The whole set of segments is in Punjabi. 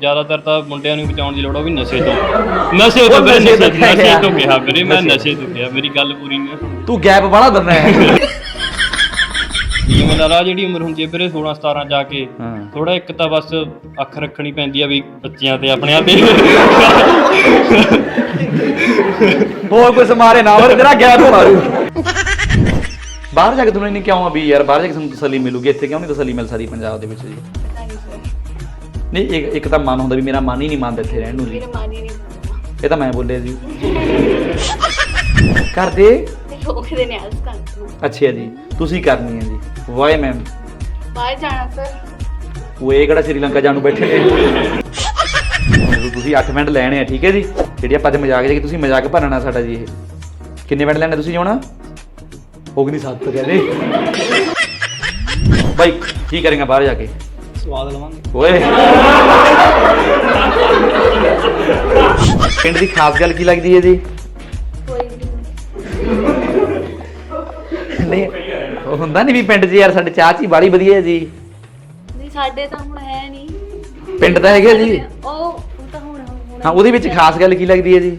ਜ਼ਿਆਦਾਤਰ ਤਾਂ ਮੁੰਡਿਆਂ ਨੂੰ ਬਚਾਉਣ ਦੀ ਲੋੜ ਉਹ ਵੀ ਨਸ਼ੇ ਤੋਂ ਨਸ਼ੇ ਤੋਂ ਵੀਰੇ, ਨਸ਼ੇ ਤੋਂ ਨਸ਼ੇ ਕਿਹਾ। ਤੋਂ ਕਿਹਾ ਵੀਰੇ ਮੈਂ ਨਸ਼ੇ। ਤੋਂ ਕਿਹਾ ਮੇਰੀ ਗੱਲ ਪੂਰੀ ਨਹੀਂ ਹੋਈ ਤੂੰ ਗੈਪ ਵਾਲਾ ਦਿੰਦਾ ਹੈ ਜਿਵੇਂ ਲਾ ਲਾ ਜਿਹੜੀ ਉਮਰ ਹੁੰਦੀ ਹੈ ਵੀਰੇ 16 17 ਜਾ ਕੇ। ਥੋੜਾ ਇੱਕ ਤਾਂ ਬਸ ਅੱਖ ਰੱਖਣੀ ਪੈਂਦੀ ਆ ਵੀ ਬੱਚਿਆਂ ਤੇ ਆਪਣਿਆਂ ਤੇ ਹੋਰ ਕੁਛ ਮਾਰੇ ਨਾ ਹੋਰ ਤੇਰਾ ਗੈਪ ਮਾਰੂ ਬਾਹਰ ਜਾ ਕੇ ਤੁਹਾਨੂੰ ਇੰਨੀ ਕਿਉਂ ਆ ਵੀ ਯਾਰ ਬਾਹਰ ਜਾ ਕੇ ਤੁਹਾਨੂੰ ਤਸੱਲੀ ਮਿਲੂਗੀ ਇੱਥੇ ਕਿਉਂ ਨਹੀਂ ਤਸੱਲੀ ਮਿਲ ਸਕਦੀ ਪੰਜਾਬ ਦੇ ਵਿੱਚ ਜੀ ਨਹੀਂ ਇੱਕ ਇੱਕ ਤਾਂ ਮਨ ਹੁੰਦਾ ਵੀ ਮੇਰਾ ਮਨ ਹੀ ਨਹੀਂ ਮੰਨਦਾ ਇੱਥੇ ਰਹਿਣ ਨੂੰ ਜੀ। ਮੇਰਾ ਮਨ ਹੀ ਨਹੀਂ ਮੰਨਦਾ। ਇਹ ਤਾਂ ਮੈਂ ਬੋਲਿਆ ਜੀ। ਕਰਦੇ? ਤੇ ਲੋਕ ਦੇ ਨਿਆਜ਼ ਕਰਦੇ ਅੱਛਾ ਜੀ ਤੁਸੀਂ ਕਰਨੀ ਹੈ ਜੀ। Why ma'am. ਬਾਹਰ ਜਾਣਾ ਸਰ। ਉਹ ਇਹ ਕਿਹੜਾ ਸ਼੍ਰੀਲੰਕਾ ਜਾਣ ਨੂੰ ਬੈਠੇ ਨੇ? ਜਦੋਂ ਤੁਸੀਂ 8 ਮਿੰਟ ਲੈਣੇ ਆ ਠੀਕ ਹੈ ਜੀ? ਜਿਹੜੀ ਆਪਾਂ ਅੱਜ ਮਜ਼ਾਕ ਜੇ ਤੁਸੀਂ ਮਜ਼ਾਕ ਭਰਨਾ ਸਾਡਾ ਜੀ ਇਹ। ਕਿੰਨੇ ਮਿੰਟ ਲੈਣੇ ਤੁਸੀਂ ਹੁਣ ਹੋ ਗਈ ਨਹੀਂ ਸੱਤ ਕਹਿੰਦੇ। ਬਾਈ ਕੀ ਕਰੇਗਾ ਬਾਹਰ ਜਾ ਕੇ? ਸਵਾਦ ਲਵਾਂਗੇ। ਓਏ। ਪਿੰਡ ਦੀ ਖਾਸ ਗੱਲ ਕੀ ਲੱਗਦੀ ਹੈ ਜੀ? ਕੋਈ ਨਹੀਂ। ਨਹੀਂ ਉਹ ਹੁੰਦਾ ਨਹੀਂ ਵੀ ਪਿੰਡ 'ਚ ਯਾਰ ਸਾਡੇ ਚਾਹ ਚੀ ਬਾੜੀ ਵਧੀਆ ਹੈ ਜੀ। ਨਹੀਂ ਸਾਡੇ ਤਾਂ ਹੁਣ ਹੈ ਨਹੀਂ ਪਿੰਡ ਤਾਂ ਹੈਗਾ ਜੀ। ਉਹ ਉਹ ਤਾਂ ਹੁਣ ਹੁਣ ਹਾਂ ਉਹਦੇ ਵਿੱਚ ਖਾਸ ਗੱਲ ਕੀ ਲੱਗਦੀ ਹੈ ਜੀ?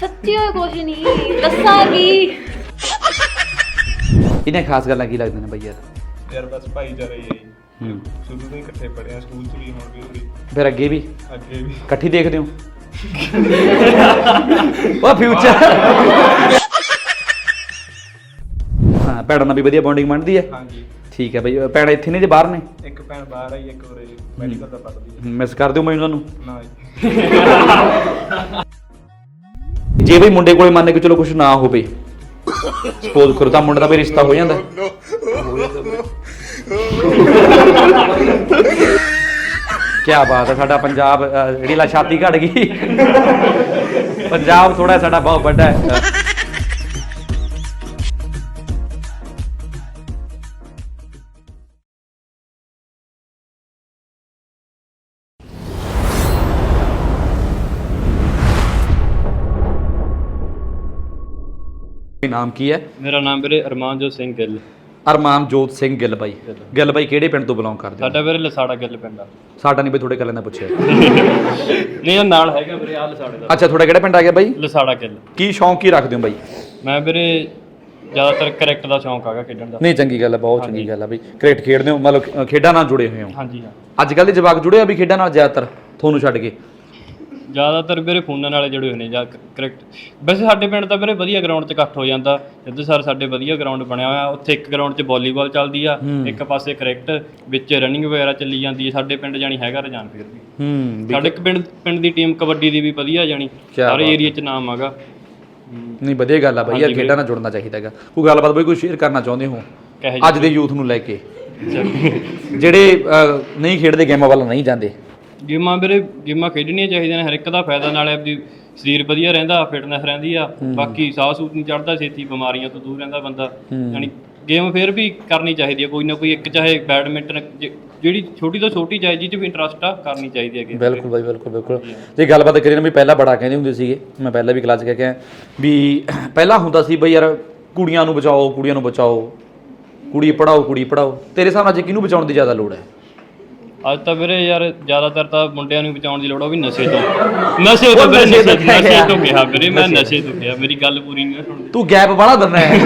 ਸੱਚੀ ਹੋਏ ਕੁਛ ਨਹੀਂ ਦੱਸਾਂਗੀ। ਇਹਨੇ ਖਾਸ ਗੱਲਾਂ ਕੀ ਲੱਗਦੀਆਂ ਨੇ ਬਈ ਯਾਰ? ਯਾਰ ਬਸ ਭਾਈਚਾਰਾ ਹੀ ਹੈ ਜੀ ਹੂੰ ਸ਼ੁਰੂ ਤੋਂ ਹੀ ਇਕੱਠੇ ਪੜ੍ਹੇ ਆ ਸਕੂਲ ਚ ਵੀ ਹੁਣ ਵੀ ਉਰੇ ਫਿਰ ਅੱਗੇ ਵੀ ਅੱਗੇ ਵੀ ਇਕੱਠੀ ਦੇਖਦੇ ਹੋ ਉਹ ਫਿਊਚਰ ਹਾਂ ਭੈਣਾਂ ਨਾਲ ਵੀ ਵਧੀਆ ਬੌਂਡਿੰਗ ਬਣਦੀ ਹੈ ਹਾਂਜੀ ਠੀਕ ਹੈ ਬਈ ਭੈਣਾਂ ਇੱਥੇ ਨੇ ਜੇ ਬਾਹਰ ਨੇ ਇੱਕ ਭੈਣ ਬਾਹਰ ਆਈ ਇੱਕ ਉਰੇ ਮੈਡੀਕਲ ਦਾ ਪੜ੍ਹਦੀ ਹੈ ਮਿਸ ਕਰ ਦਿਓ ਮੈਨੂੰ ਉਹਨਾਂ ਨੂੰ ਨਾ ਜੀ ਜੇ ਬਈ ਮੁੰਡੇ ਕੋਲੇ ਮੰਨ ਕੇ ਚਲੋ ਕੁਝ ਨਾ ਹੋਵੇ ਸਪੋਜ਼ ਕਰੋ ਤਾਂ ਮੁੰਡੇ ਦਾ ਵੀ ਰਿਸ਼ਤਾ ਹੋ ਜਾਂਦਾ ਕੀ ਬਾਤ ਹੈ ਸਾਡਾ ਪੰਜਾਬ ਅਹ, ਜਿਹੜੀ ਲਾ ਛਾਤੀ ਘੜ ਗਈ ਪੰਜਾਬ ਥੋੜਾ ਸਾਡਾ ਬਹੁਤ ਵੱਡਾ ਹੈ ਕੀ ਨਾਮ ਕੀ ਹੈ ਮੇਰਾ ਨਾਮ ਵੀਰੇ ਅਰਮਾਨਜੋਤ ਸਿੰਘ ਗਿੱਲ ਅਰਮਾਨਜੋਤ ਸਿੰਘ ਗਿੱਲ ਬਾਈ। ਗਿੱਲ ਬਾਈ ਕਿਹੜੇ ਪਿੰਡ ਤੋਂ ਬਿਲੋਂਗ ਕਰਦੇ ਹੋ? ਸਾਡਾ ਵੀਰੇ ਲਸਾੜਾ ਗਿੱਲ ਪਿੰਡ ਆ। ਸਾਡਾ ਨਹੀਂ ਬਈ ਤੁਹਾਡੇ ਕੱਲੇ ਦਾ ਪੁੱਛਿਆ। ਨਹੀਂ ਉਹ ਨਾਲ ਹੈਗਾ ਵੀਰੇ ਆ ਲਸਾੜੇ ਦਾ। ਅੱਛਾ ਤੁਹਾਡਾ ਕਿਹੜਾ ਪਿੰਡ ਆ ਗਿਆ ਬਾਈ? ਲਸਾੜਾ ਗਿੱਲ। ਕੀ ਸ਼ੌਂਕ ਕੀ ਰੱਖਦੇ ਹੋ ਬਾਈ? ਮੈਂ ਵੀਰੇ ਜ਼ਿਆਦਾਤਰ ਕ੍ਰਿਕਟ ਦਾ ਸ਼ੌਂਕ ਹੈਗਾ ਖੇਡਣ ਦਾ। ਨਹੀਂ ਚੰਗੀ ਗੱਲ ਹੈ ਬਹੁਤ ਚੰਗੀ ਗੱਲ ਹੈ ਬਈ। ਕ੍ਰਿਕਟ ਖੇਡਦੇ ਹੋ ਮਤਲਬ ਅ, ਖੇਡਾਂ ਨਾਲ ਜੁੜੇ ਹੋਏ ਹੋ। ਹਾਂਜੀ ਹਾਂ। ਅੱਜ ਕੱਲ ਦੇ ਜਵਾਕ ਜੁੜੇ ਆ ਵੀ ਖੇਡਾਂ ਨਾਲ ਜ਼ਿਆਦਾਤਰ? ਤੁਹਾਨੂੰ ਛੱਡ ਕੇ। ਜ਼ਿਆਦਾਤਰ ਵੀਰੇ ਫੋਨਾਂ ਨਾਲੇ ਜੁੜੇ ਹੋਏ ਨੇ ਜਾਂ ਕ੍ਰਿਕਟ ਵੈਸੇ ਸਾਡੇ ਪਿੰਡ ਤਾਂ ਵੀਰੇ ਵਧੀਆ ਗਰਾਊਂਡ 'ਚ ਇਕੱਠ ਹੋ ਜਾਂਦਾ। ਜਿੱਦ ਸਰ ਸਾਡੇ ਵਧੀਆ ਗਰਾਊਂਡ ਬਣਿਆ ਹੋਇਆ ਉੱਥੇ ਇੱਕ ਗਰਾਊਂਡ 'ਚ ਵਾਲੀਬਾਲ ਚੱਲਦੀ ਆ ਇੱਕ ਪਾਸੇ ਕ੍ਰਿਕਟ ਵਿੱਚ ਰਨਿੰਗ ਵਗੈਰਾ ਚੱਲੀ ਜਾਂਦੀ ਹੈ ਸਾਡੇ ਪਿੰਡ ਜਾਣੀ ਹੈਗਾ ਰਜਾਨ ਫਿਰ ਵੀ ਹੂੰ ਸਾਡੇ ਇੱਕ ਪਿੰਡ ਪਿੰਡ ਦੀ ਟੀਮ ਕਬੱਡੀ ਦੀ ਵੀ ਵਧੀਆ ਕਿਆ ਸਾਰੇ ਏਰੀਆ 'ਚ ਨਾਮ ਆਗਾ ਨਹੀਂ ਵਧੀਆ ਗੱਲ ਆ ਬਈ ਯਾਰ ਖੇਡਾਂ ਨਾਲ ਜੁੜਨਾ ਚਾਹੀਦਾ ਹੈਗਾ। ਕੋਈ ਗੱਲਬਾਤ ਬਈ ਕੋਈ ਸ਼ੇਅਰ ਕਰਨਾ ਚਾਹੁੰਦੇ ਹੋ? ਅੱਜ ਦੇ ਯੂਥ ਨੂੰ ਲੈ ਕੇ। ਜਿਹੜੇ ਨਹੀਂ ਖੇਡਦੇ ਗੇਮਾਂ ਵੱਲ ਨਹੀਂ ਜਾਂਦੇ। ਗੇਮਾਂ ਵੀਰੇ ਗੇਮਾਂ ਖੇਡਣੀਆਂ ਚਾਹੀਦੀਆਂ ਨੇ ਹਰ ਇੱਕ ਦਾ ਫਾਇਦਾ ਨਾਲੇ ਆਪਦੀ ਸਰੀਰ ਵਧੀਆ ਰਹਿੰਦਾ ਫਿਟਨੈਸ ਰਹਿੰਦੀ ਆ ਬਾਕੀ ਸਾਹ ਸੂਤ ਨਹੀਂ ਚੜਦਾ ਛੇਤੀ ਬਿਮਾਰੀਆਂ ਤੋਂ ਦੂਰ ਰਹਿੰਦਾ ਬੰਦਾ। ਯਾਨੀ ਗੇਮ ਫਿਰ ਵੀ ਕਰਨੀ ਚਾਹੀਦੀ ਹੈ ਕੋਈ ਨਾ ਕੋਈ ਇੱਕ ਚਾਹੇ ਬੈਡਮਿੰਟਨ ਜਿਹੜੀ ਛੋਟੀ ਤੋਂ ਛੋਟੀ ਚਾਹੇ ਜਿਹ 'ਚ ਵੀ ਇੰਟਰਸਟ ਆ ਕਰਨੀ ਚਾਹੀਦੀ ਹੈ game। ਬਿਲਕੁਲ ਬਾਈ ਬਿਲਕੁਲ ਬਿਲਕੁਲ। ਜੇ। ਗੱਲਬਾਤ ਕਰੀਏ ਨਾ ਵੀ ਪਹਿਲਾਂ ਬੜਾ ਕਹਿੰਦੇ ਹੁੰਦੇ ਸੀਗੇ ਮੈਂ ਪਹਿਲਾਂ ਵੀ ਕਲਾਸ 'ਚ ਕਹਿ ਕੇ ਵੀ ਪਹਿਲਾਂ ਹੁੰਦਾ ਸੀ ਬਈ ਯਾਰ ਕੁੜੀਆਂ ਨੂੰ ਬਚਾਓ ਕੁੜੀਆਂ ਨੂੰ ਬਚਾਓ ਕੁੜੀ ਪੜਾਓ ਕੁੜੀ ਪੜਾਓ ਤੇਰੇ ਹਿਸਾਬ ਨਾਲ ਜੇ ਕਿਹਨੂੰ ਬਚਾਉਣ ਦੀ ਜ਼ਿਆਦਾ ਲੋੜ ਹੈ? ਅੱਜ ਤਾਂ ਵੀਰੇ ਯਾਰ ਜ਼ਿਆਦਾਤਰ ਤਾਂ ਮੁੰਡਿਆਂ ਨੂੰ ਬਚਾਉਣ ਦੀ ਲੋੜ ਆ, ਉਹ ਵੀ ਨਸ਼ੇ ਤੋਂ ਨਸ਼ੇ ਤੋਂ ਉਹ ਵੀਰੇ ਨਸ਼ੇ ਨਸ਼ੇ ਤੋਂ ਕਿਹਾ ਨਸ਼ੇ ਤੋਂ ਗਿਆ। ਕਿਹਾ ਵੀਰੇ ਮੈਂ ਨਸ਼ੇ। ਤੋਂ ਕਿਹਾ ਮੇਰੀ ਗੱਲ ਪੂਰੀ ਨਹੀਂ ਸੁਣਦੀ ਤੂੰ ਗੈਪ ਵਾਲਾ ਦਿੰਦਾ ਹੈ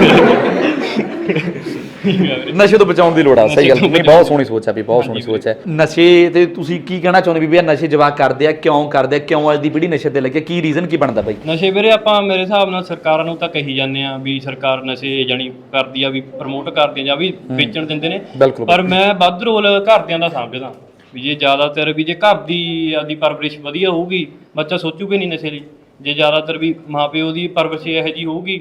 ਨਸ਼ੇ ਤੋਂ ਬਚਾਉਣ ਦੀ ਲੋੜ ਆ ਸਹੀ ਗੱਲ। ਨਹੀਂ ਬਹੁਤ ਸੋਹਣੀ ਸੋਚ ਆ ਵੀ ਬਹੁਤ ਸੋਹਣੀ ਸੋਚ ਹੈ ਨਸ਼ੇ ਤੇ ਤੁਸੀਂ ਕੀ ਕਹਿਣਾ ਚਾਹੁੰਦੇ ਵੀ ਇਹ ਨਸ਼ੇ ਜਵਾਕ ਕਰਦੇ ਆ ਕਿਉਂ ਕਰਦੇ ਆ ਕਿਉਂ ਅੱਜ ਦੀ ਪੀੜ੍ਹੀ ਨਸ਼ੇ ਤੇ ਲੱਗੀ? ਕੀ ਰੀਜ਼ਨ ਕੀ ਬਣਦਾ ਬਾਈ? ਨਸ਼ੇ ਵੀਰੇ ਆਪਾਂ ਮੇਰੇ ਹਿਸਾਬ ਨਾਲ ਸਰਕਾਰਾਂ ਨੂੰ ਤਾਂ ਕਹੀ ਜਾਂਦੇ ਆ ਵੀ ਸਰਕਾਰ ਨਸ਼ੇ ਜਾਨੀ ਕਰਦੀ ਆ ਵੀ ਪ੍ਰਮੋਟ ਕਰਦੀ ਆ ਜਾਂ ਵੀ ਵੇਚਣ ਦਿੰਦੇ ਨੇ। ਪਰ ਮੈਂ ਵੱਧ ਰੋਲ ਘਰਦਿਆਂ ਦਾ ਸਮਝਦਾ ਵੀ ਜੇ ਜ਼ਿਆਦਾਤਰ ਵੀ ਜੇ ਘਰ ਦੀ ਆਦੀ ਪਰਵਰਿਸ਼ ਵਧੀਆ ਹੋਊਗੀ ਬੱਚਾ ਸੋਚੂਗਾ ਨਹੀਂ ਨਸ਼ੇ ਲਈ। ਜੇ ਜ਼ਿਆਦਾਤਰ ਵੀ ਮਾਪਿਓ ਦੀ ਪਰਵਰਿਸ਼ ਇਹੋ ਜੀ ਹੋਊਗੀ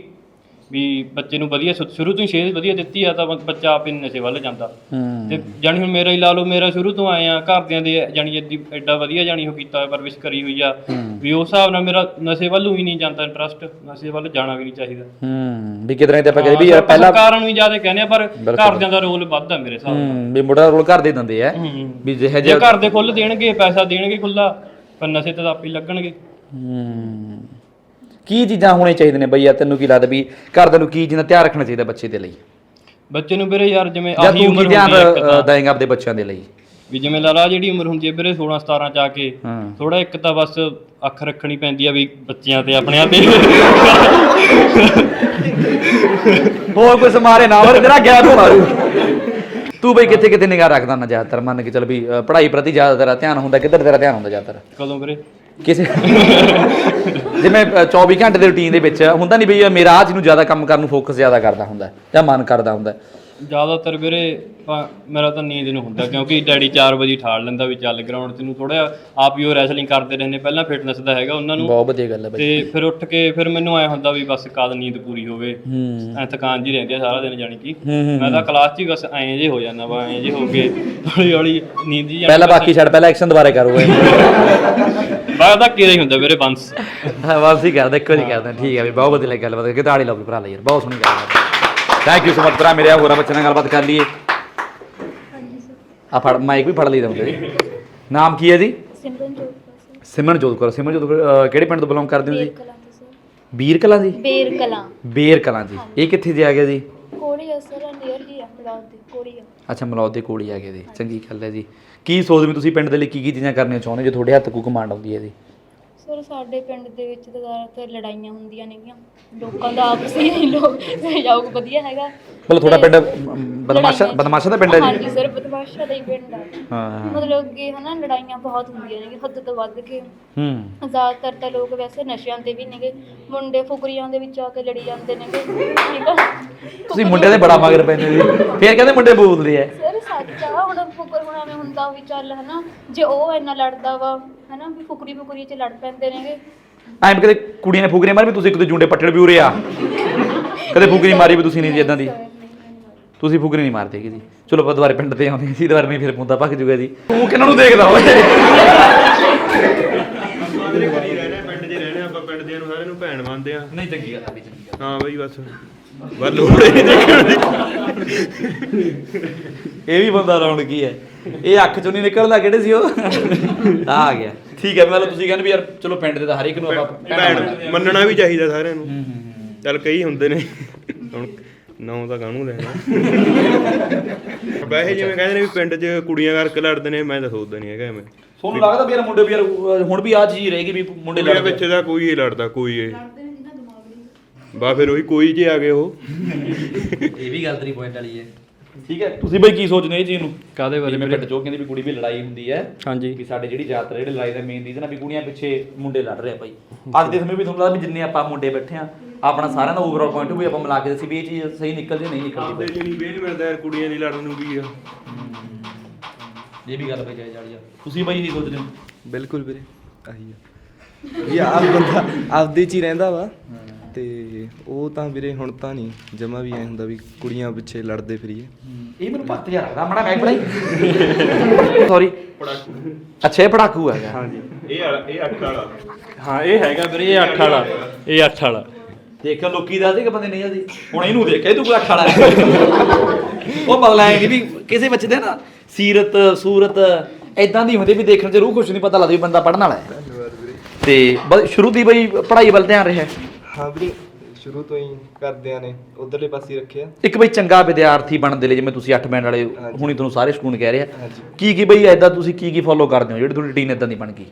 ਵੀ ਬੱਚੇ ਨੂੰ ਵਧੀਆ ਸ਼ੁ- ਸ਼ੁਰੂ ਤੋਂ ਹੀ ਸੇਧ ਵਧੀਆ ਦਿੱਤੀ ਆ ਤਾਂ ਬ- ਬੱਚਾ ਆਪੇ ਨਸ਼ੇ ਵੱਲ ਜਾਂਦਾ। ਹੂੰ। ਤੇ ਜਾਣੀ ਹੁਣ ਮੇਰਾ ਹੀ ਲਾ ਲਓ ਮੇਰਾ ਸ਼ੁਰੂ ਤੋਂ ਆਏ ਆ ਘਰਦਿਆਂ ਦੇ ਜਾਣੀ ਐਡੀ ਐਡਾ ਵਧੀਆ ਜਾਣੀ ਉਹ ਕੀਤਾ ਹੋਇਆ, ਪਰਵਰਿਸ਼ ਕਰੀ ਹੋਈ ਆ। ਵੀ ਉਸ ਹਿਸਾਬ ਨਾਲ ਮੇਰਾ ਨਸ਼ੇ ਵੱਲੋਂ ਹੀ ਨਹੀਂ ਜਾਂਦਾ ਇੰਟਰਸਟ ਨਸ਼ੇ ਵੱਲ ਜਾਣਾ ਵੀ ਨਹੀਂ ਚਾਹੀਦਾ। ਹੂੰ ਵੀ ਕਿਤੇ ਨਾ ਕਿਤੇ ਆਪਾਂ ਕਹਿੰਦੇ ਵੀ ਯਾਰ ਪਹਿਲਾਂ ਸਰਕਾਰਾਂ ਨੂੰ ਹੀ ਜ਼ਿਆਦਾ ਕਹਿੰਦੇ ਆ ਪਰ। ਘਰਦਿਆਂ ਦਾ ਰੋਲ ਵੱਧ ਆ ਮੇਰੇ ਹਿਸਾਬ ਨਾਲ। ਹੂੰ ਵੀ ਮੁੰਡਾ ਰੋਲ ਘਰ ਦੇ ਦਿੰਦੇ ਆ। ਹੂੰ। ਵੀ ਜਿਹੇ ਜੇ ਜਿਹਾ ਘਰ ਦੇ ਖੁੱਲ ਦੇਣਗੇ ਪੈਸਾ ਦੇਣਗੇ ਖੁੱਲਾ ਪਰ ਨਸ਼ੇ ਤੇ ਤਾਂ ਆਪੇ ਹੀ ਲੱਗਣਗੇ। ਹੂੰ। ਕੀ ਚੀਜ਼ਾਂ ਹੋਣੀਆਂ ਚਾਹੀਦੀਆਂ ਨੇ ਬਈ ਯਾਰ ਤੈਨੂੰ ਕੀ ਲੱਗਦਾ ਵੀ ਘਰਦਿਆਂ ਨੂੰ ਕੀ ਚੀਜ਼ਾਂ ਦਾ ਧਿਆਨ ਰੱਖਣਾ ਚਾਹੀਦਾ ਬੱਚੇ ਦੇ ਲਈ? ਬੱਚੇ ਨੂੰ ਵੀਰੇ ਯਾਰ ਜਿਵੇਂ ਜਾਂ ਆਹੀ ਤੂੰ ਉਮਰ ਧਿਆਨ ਹੁੰਦੀ ਹੈ ਇੱਕ ਤਾਂ। ਦੇਂਗਾ ਆਪਣੇ ਬੱਚਿਆਂ ਦੇ ਲਈ? ਵੀ ਜਿਵੇਂ ਲਾਲਾ ਜਿਹੜੀ ਉਮਰ ਹੁੰਦੀ ਹੈ ਵੀਰੇ 16 17 ਚ ਆ ਕੇ ਹਾਂ। ਥੋੜਾ ਇੱਕ ਤਾਂ ਬਸ ਅੱਖ ਰੱਖਣੀ ਪੈਂਦੀ ਆ ਵੀ ਬੱਚਿਆਂ ਤੇ ਆਪਣਿਆਂ ਤੇ। ਹੋਰ ਕੁਝ ਮਾਰੇ ਨਾ ਮਰ ਤੇਰਾ ਗੈਪ ਮਾਰੂ। ਤੂੰ ਬਈ ਕਿੱਥੇ ਕਿੱਥੇ ਨਿਗਾਹ ਰੱਖਦਾ ਨਾ ਜ਼ਿਆਦਾਤਰ? ਮੰਨ ਕੇ ਚੱਲ ਵੀ ਅ, ਪੜ੍ਹਾਈ ਪ੍ਰਤੀ ਜ਼ਿਆਦਾ ਤੇਰਾ ਧਿਆਨ ਹੁੰਦਾ ਕਿੱਧਰ ਤੇਰਾ ਧਿਆਨ ਹੁੰਦਾ ਜ਼ਿਆਦਾਤਰ? ਕਦੋਂ ਵੀਰੇ? ਕਿਸੇ ਜਿਵੇਂ ਅ, 24 ਘੰਟੇ ਦੇ ਰੁਟੀਨ ਦੇ ਵਿੱਚ ਹੁੰਦਾ ਨਹੀਂ ਬਈ ਮੇਰਾ ਆਹ ਚੀਜ਼ ਨੂੰ ਜ਼ਿਆਦਾ ਕੰਮ ਕਰਨ ਨੂੰ ਫੋਕਸ ਜ਼ਿਆਦਾ ਕਰਦਾ ਹੁੰਦਾ ਜਾਂ ਮਨ ਕਰਦਾ ਹੁੰਦਾ ਜ਼ਿਆਦਾਤਰ ਵੀਰੇ ਮੇਰਾ ਤਾਂ ਨੀਂਦ ਨੂੰ ਹੁੰਦਾ ਕਿਉਂਕਿ ਡੈਡੀ 4 ਵਜੇ ਠਾਲ ਲੈਂਦਾ ਵੀ ਚੱਲ ਗਰਾਊਂਡ ਨੂੰ ਥੋੜਾ ਆਪ ਹੀ ਉਹ ਰੈਸਲਿੰਗ ਕਰਦੇ ਰਹਿੰਦੇ ਪਹਿਲਾਂ ਫਿਟਨੈਸ ਦਾ ਹੈਗਾ ਉਹਨਾਂ ਨੂੰ। ਬਹੁਤ ਵਧੀਆ ਗੱਲ ਹੈ ਬਈ। ਤੇ ਫਿਰ ਉੱਠ ਕੇ ਫਿਰ ਮੈਨੂੰ ਐ ਹੁੰਦਾ ਵੀ ਬਸ ਕਦ ਨੀਂਦ ਪੂਰੀ ਹੋਵੇ। ਹੂੰ। ਐ ਥਕਾਨ ਜੀ ਰਹਿੰਦੀ ਆ ਸਾਰਾ ਦਿਨ ਜਾਣੀ ਕਿ। ਹੂੰ, ਮੈਂ ਤਾਂ ਕਲਾਸ 'ਚ ਹੀ ਬਸ ਐਂ ਜੇ ਹੋ ਜਾਂਦਾ ਵਾ ਐਂ ਜੇ ਹੋ ਕੇ ਹੌਲੀ ਹੌਲੀ ਨੀਂਦ ਜੀ ਪਹਿਲਾਂ ਬਾਕੀ ਛੱਡ ਪਹਿਲਾਂ ਐਕਸ਼ਨ ਦੁਬਾਰਾ ਕਰੋ ਬਾਅਦ ਦਾ ਕੀੜਾ ਹੀ ਹੁੰਦਾ ਵੀਰੇ ਬੰਸ। ਹਾਂ ਵਾਪਸੀ ਕਰਦਾ ਇੱਕੋ ਜਿਹੀ ਕਰਦਾ। ਠੀਕ ਹੈ ਵੀ ਬਹੁਤ ਵਧੀਆ ਲੱਗੀ ਗੱਲਬਾਤ ਕਰਕੇ। ਤਾੜੀ ਲਾਓ ਭਰਾ ਲਈ ਯਾਰ ਬਹੁਤ ਸੋਹਣੀ ਗੱਲਬਾਤ ਥੈਂਕ ਯੂ ਸੋ ਮਚ ਭਰਾ ਮੇਰੇ ਆ ਹੋਰਾਂ ਬੱਚਿਆਂ ਨਾਲ ਗੱਲਬਾਤ ਕਰ ਲਈਏ। ਆ ਫੜ ਮਾਈਕ ਵੀ ਫੜ ਲਈਦਾ ਜੀ ਨਾਮ ਕੀ ਹੈ ਜੀ? ਸਿਮਰਨ ਜੋਤ ਬਸ ਸਿਮਰਨ ਜੋਤ ਕੌਰ। ਸਿਮਰਨ ਜੋਤ ਕੌਰ, ਅਹ, ਕਿਹੜੇ ਪਿੰਡ ਤੋਂ ਬਿਲੋਂਗ ਕਰਦੇ ਹੋ ਬੇਰ ਜੀ ਕਲਾਂ ਤੋਂ ਸਰ। ਬੀਰ ਕਲਾਂ ਜੀ? ਬੇਰ ਕਲਾਂ। ਬੇਰ ਕਲਾਂ ਜੀ। ਇਹ ਕਿੱਥੇ ਜੇ ਆ ਗਿਆ ਜੀ ਕੋੜੀ ਅਸਰ ਨੀਅਰ ਹੀ ਆ ਬਲੌਗ ਦੇ ਕੋੜੀ ਆ ਅੱਛਾ, ਮਲੌਦ ਦੇ ਕੋਲ ਹੀ ਆ ਗਏ ਜੀ। ਚੰਗੀ ਗੱਲ ਹੈ ਜੀ। ਕੀ ਸੋਚਦੇ ਵੀ ਤੁਸੀਂ ਪਿੰਡ ਦੇ ਲਈ ਕੀ ਕੀ ਚੀਜ਼ਾਂ ਕਰਨੀਆਂ ਚਾਹੁੰਦੇ ਜੇ ਤੁਹਾਡੇ ਹੱਥ ਕੋਈ ਕਮਾਂਡ ਆਉਂਦੀ ਹੈ ਜੀ। ਸਰ ਸਾਡੇ ਪਿੰਡ ਦੇ ਵਿੱਚ ਤਾਂ ਜ਼ਿਆਦਾਤਰ ਲੜਾਈਆਂ ਹੁੰਦੀਆਂ ਨੇਗੀਆਂ। ਲੋਕਾਂ ਦਾ ਆਪਸੀ ਲੋਕ ਸਹਿਯੋਗ ਵਧੀਆ ਹੈਗਾ। ਮਤਲਬ ਤੁਹਾਡਾ ਪਿੰਡ ਬਦਮਾਸ਼ਾ ਬਦਮਾਸ਼ਾ ਦਾ ਪਿੰਡ ਹੈ ਜੀ? ਹਾਂਜੀ ਸਰ ਬਦਮਾਸ਼ਾ ਦਾ ਹੀ ਪਿੰਡ ਆ। ਹਾਂ। ਮਤਲਬ ਕਿ ਹਨਾ ਲੜਾਈਆਂ ਬਹੁਤ ਹੁੰਦੀਆਂ ਨੇ ਹੱਦ ਤੋਂ ਵੱਧ ਕੇ। ਹੂੰ। ਜ਼ਿਆਦਾਤਰ ਤਾਂ ਲੋਕ ਵੈਸੇ ਨਸ਼ਿਆਂ ਤੇ ਵੀ ਨੇਗੇ ਮੁੰਡੇ ਫੁਕਰੀਆਂ ਦੇ ਵਿੱਚ ਆ ਕੇ ਲੜੀ ਜਾਂਦੇ ਨੇਗੇ। ਠੀਕ ਆ? ਤੁਸੀਂ ਮੁੰਡੇ ਦੇ ਬੜਾ ਮਗਰ ਪੈਂਦੇ ਜੀ। ਫੇਰ ਕਹਿੰਦੇ ਮੁੰਡੇ ਬੋਲਦੇ ਆ। ਆ ਹੁਣ ਫੁਕਰ ਹੁਣ ਐਵੇਂ ਹੁੰਦਾ ਵੀ ਚੱਲ ਹਨਾ ਜੇ ਉਹ ਇੰਨਾ ਲੜਦਾ ਵਾ ਹਨਾ ਵੀ ਫੁਕਰੀ ਫੁਕਰੀ ਚ ਲੜ ਪੈਂਦੇ ਨੇਗੇ। ਐਂ ਕਦੇ ਕੁੜੀਆਂ ਨੇ ਫੁਕਰੀਆਂ ਮਾਰੀ ਵੀ ਤੁਸੀਂ ਕਿਤੇ ਜੁੰਡੇ ਪੱਟੜ ਵੀ ਉਰੇ ਆ। ਕਦੇ ਫੁਕਰੀ ਮਾਰੀ ਵੀ ਤੁਸੀਂ ਨਹੀਂ ਜੀ ਇਦਾਂ ਦੀ। ਤੁਸੀਂ ਫੁਕਰੀ ਨਹੀਂ ਮਾਰਦੇ ਜੀ। ਚਲੋ ਆਪਾਂ ਦੁਬਾਰੇ ਪਿੰਡ ਤੇ ਆਉਂਦੇ ਹਾਂ ਜੀ ਦੁਬਾਰੇ ਨਹੀਂ ਫਿਰ ਮੁੰਦਾ ਭੱਜ ਜੂਗਾ ਜੀ। ਤੂੰ ਕਿਹਨਾਂ ਨੂੰ ਦੇਖਦਾ ਓਏ? ਪਿੰਡ 'ਚ ਰਹਿਣਾ ਆਪਾਂ ਪਿੰਡ ਦੇ ਨੂੰ ਸਾਰਿਆਂ ਨੂੰ ਭੈਣ ਮੰਨਦੇ ਆ। ਨਹੀਂ ਚੰਗੀ ਗੱਲ ਆ ਵੀ ਚੰਗੀ ਗੱਲ ਹਾਂ ਬਈ ਬਸ। ਹੀ ਦੇਖਣ ਦੀ ਇਹ ਵੀ ਬੰਦਾ ਰੌਣਕੀ ਹੈ ਇਹ ਅੱਖ ਚੋਂ ਨਹੀਂ ਨਿਕਲਦਾ ਕਿਹੜੇ ਸੀ ਉਹ? ਆ ਆ ਗਿਆ। ਠੀਕ ਹੈ ਮਤਲਬ ਤੁਸੀਂ ਕਹਿੰਦੇ ਵੀ ਯਾਰ ਚਲੋ ਪਿੰਡ ਦੇ ਤਾਂ ਹਰ ਇੱਕ ਨੂੰ ਆਪਾਂ ਭੈਣਾਂ ਮੰਨਦੇ ਭੈਣ ਮੰਨਣਾ ਵੀ ਚਾਹੀਦਾ ਸਾਰਿਆਂ ਨੂੰ। ਚੱਲ ਕਈ ਹੁੰਦੇ ਨੇ। ਹੁਣ ਨਾਂ ਤਾਂ ਕਾਹਨੂੰ ਲੈਣਾ? ਵੈਸੇ ਜਿਵੇਂ ਕਹਿੰਦੇ ਨੇ ਵੀ ਪਿੰਡ 'ਚ ਕੁੜੀਆਂ ਕਰਕੇ ਲੜਦੇ ਨੇ ਮੈਂ ਤਾਂ ਸੋਚਦਾ ਨਹੀਂ ਹੈਗਾ ਐਵੇਂ। ਤੁਹਾਨੂੰ ਲੱਗਦਾ ਵੀ ਯਾਰ ਮੁੰਡੇ ਵੀ ਯਾਰ ਅਹ ਹੁਣ ਵੀ ਆ ਚੀਜ਼ ਰਹੇਗੀ ਵੀ ਮੁੰਡੇ ਕੁੜੀਆਂ ਲੜਦੇ ਪਿੱਛੇ ਦਾ ਕੋਈ ਹੀ ਲੜਦਾ ਕੋਈ ਇਹ। ਬਾ ਫਿਰ ਉਹੀ ਕੋਈ ਜੇ ਆ ਗਏ ਉਹ। ਇਹ ਵੀ ਗੱਲ ਤੇਰੀ ਪੁਆਇੰਟ ਵਾਲੀ ਹੈ। ਠੀਕ ਹੈ ਤੁਸੀਂ ਬਈ ਕੀ ਸੋਚਦੇ ਹੋ ਇਹ ਚੀਜ਼ ਨੂੰ? ਕਾਦੇ ਬਾਰੇ ਜਿਵੇਂ ਵੀਰੇ ਪਿੰਡ ਚੋਂ ਕਹਿੰਦੇ ਵੀ ਕੁੜੀ ਵੀ ਲੜਾਈ ਹੁੰਦੀ ਹੈ ਹਾਂਜੀ। ਵੀ ਸਾਡੇ ਜਿਹੜੀ ਜ਼ਿਆਦਾਤਰ ਜਿਹੜੇ ਲੜਾਈ ਦਾ ਮੇਨ ਰੀਜ਼ਨ ਆ ਵੀ ਕੁੜੀਆਂ ਪਿੱਛੇ ਮੁੰਡੇ ਲੜ ਰਹੇ ਆ ਭਾਈ ਅੱਜ ਦੇ ਸਮੇਂ ਵੀ ਤੁਹਾਨੂੰ ਲੱਗਦਾ ਵੀ ਜਿੰਨੇ ਆਪਾਂ ਮੁੰਡੇ ਬੈਠੇ ਆ ਆਪਣਾ ਸਾਰਿਆਂ ਦਾ ਓਵਰਆਲ ਪੁਆਇੰਟ ਵੀ ਆਪਾਂ ਮਿਲਾ ਕੇ ਦੱਸੀ ਵੀ ਇਹ ਚੀਜ਼ ਸਹੀ ਨਿਕਲਦੀ ਨਹੀਂ ਨਿਕਲਦੀ ਆਪਦੇ ਜਿਹਨੀ ਵੇਲ ਮਿਲਦਾ ਯਾਰ ਕੁੜੀਆਂ ਦੀ ਲੜਨ ਨੂੰ ਕੀ ਆ। ਇਹ ਵੀ ਗੱਲ ਬਈ ਜਾਇਜ਼ ਵਾਲੀ ਆ। ਤੁਸੀਂ ਬਈ ਕੀ ਸੋਚਦੇ ਹੋ? ਬਿਲਕੁਲ ਵੀਰੇ ਆਹੀ ਆ। ਵੀ ਆਪ ਬੰਦਾ ਆਪਦੇ ਚ ਹੀ ਰਹਿੰਦਾ ਵਾ। ਤੇ ਉਹ ਤਾਂ ਵੀਰੇ ਹੁਣ ਤਾਂ ਨਹੀਂ ਜਮਾ ਵੀ ਐ ਹੁੰਦਾ ਵੀ ਕੁੜੀਆਂ ਪਿੱਛੇ ਲੜਦੇ ਫਿਰੀਏ। ਇਹ ਮੈਨੂੰ ਪੱਤ ਜਿਹਾ ਲੱਗਦਾ ਮੜਾ ਮੈਂ ਪੜਾਈ ਸੌਰੀ ਅੱਛਾ ਇਹ ਪੜਾਕੂ ਹੈਗਾ ਹਾਂਜੀ। ਇਹ ਵਾਲਾ ਇਹ ਅੱਖ ਵਾਲਾ। ਹਾਂ ਇਹ ਹੈਗਾ ਵੀਰੇ ਇਹ 8 ਵਾਲਾ। ਇਹ 8 ਵਾਲਾ। ਦੇਖਿਓ ਲੋਕੀ ਦੱਸਦੇ ਕਿ ਬੰਦੇ ਨਹੀਂ ਜਾਂਦੀ ਹੁਣ ਇਹਨੂੰ ਦੇਖ ਇਹ ਤੂੰ ਕੋਈ ਅੱਖਾਂ ਵਾਲਾ ਉਹ ਬਦਲਾ ਨਹੀਂ ਵੀ ਕਿਸੇ ਬੱਚੇ ਦੇ ਨਾ ਸੀਰਤ ਸੂਰਤ ਐਦਾਂ ਦੀ ਹੁੰਦੀ ਵੀ ਦੇਖਣ ਚ ਰੂਹ ਖੁਸ਼ ਨਹੀਂ ਪਤਾ ਲੱਗਦਾ ਵੀ ਬੰਦਾ ਪੜਨ ਵਾਲਾ ਹੈ। ਤੇ ਬਸ ਸ਼ੁਰੂ ਦੀ ਬਈ ਪੜ੍ਹਾਈ ਵੱਲ ਧਿਆਨ ਰਿਹਾ। ਹਾਂ ਵੀਰੇ ਸ਼ੁਰੂ ਤੋਂ ਹੀ ਕਰਦਿਆਂ ਨੇ ਉਧਰਲੇ ਪਾਸੇ ਹੀ ਰੱਖਿਆ। ਇੱਕ ਬਈ ਚੰਗਾ ਵਿਦਿਆਰਥੀ ਬਣਨ ਦੇ ਲਈ ਜਿਵੇਂ ਤੁਸੀਂ 8 ਬੈਂਡ ਵਾਲੇ ਹੁਣੀ ਤੁਹਾਨੂੰ ਸਾਰੇ ਸਟੂਡੈਂਟ ਕਹਿ ਰਹੇ। ਆ ਹਾਂਜੀ। ਕੀ ਕੀ ਬਈ ਐਦਾਂ ਤੁਸੀਂ ਕੀ ਕੀ ਫੋਲੋ ਕਰਦੇ ਹੋ? ਜਿਹੜੀ ਤੁਹਾਡੀ ਰੁਟੀਨ ਐਦਾਂ ਦੀ ਬਣ ਗਈ।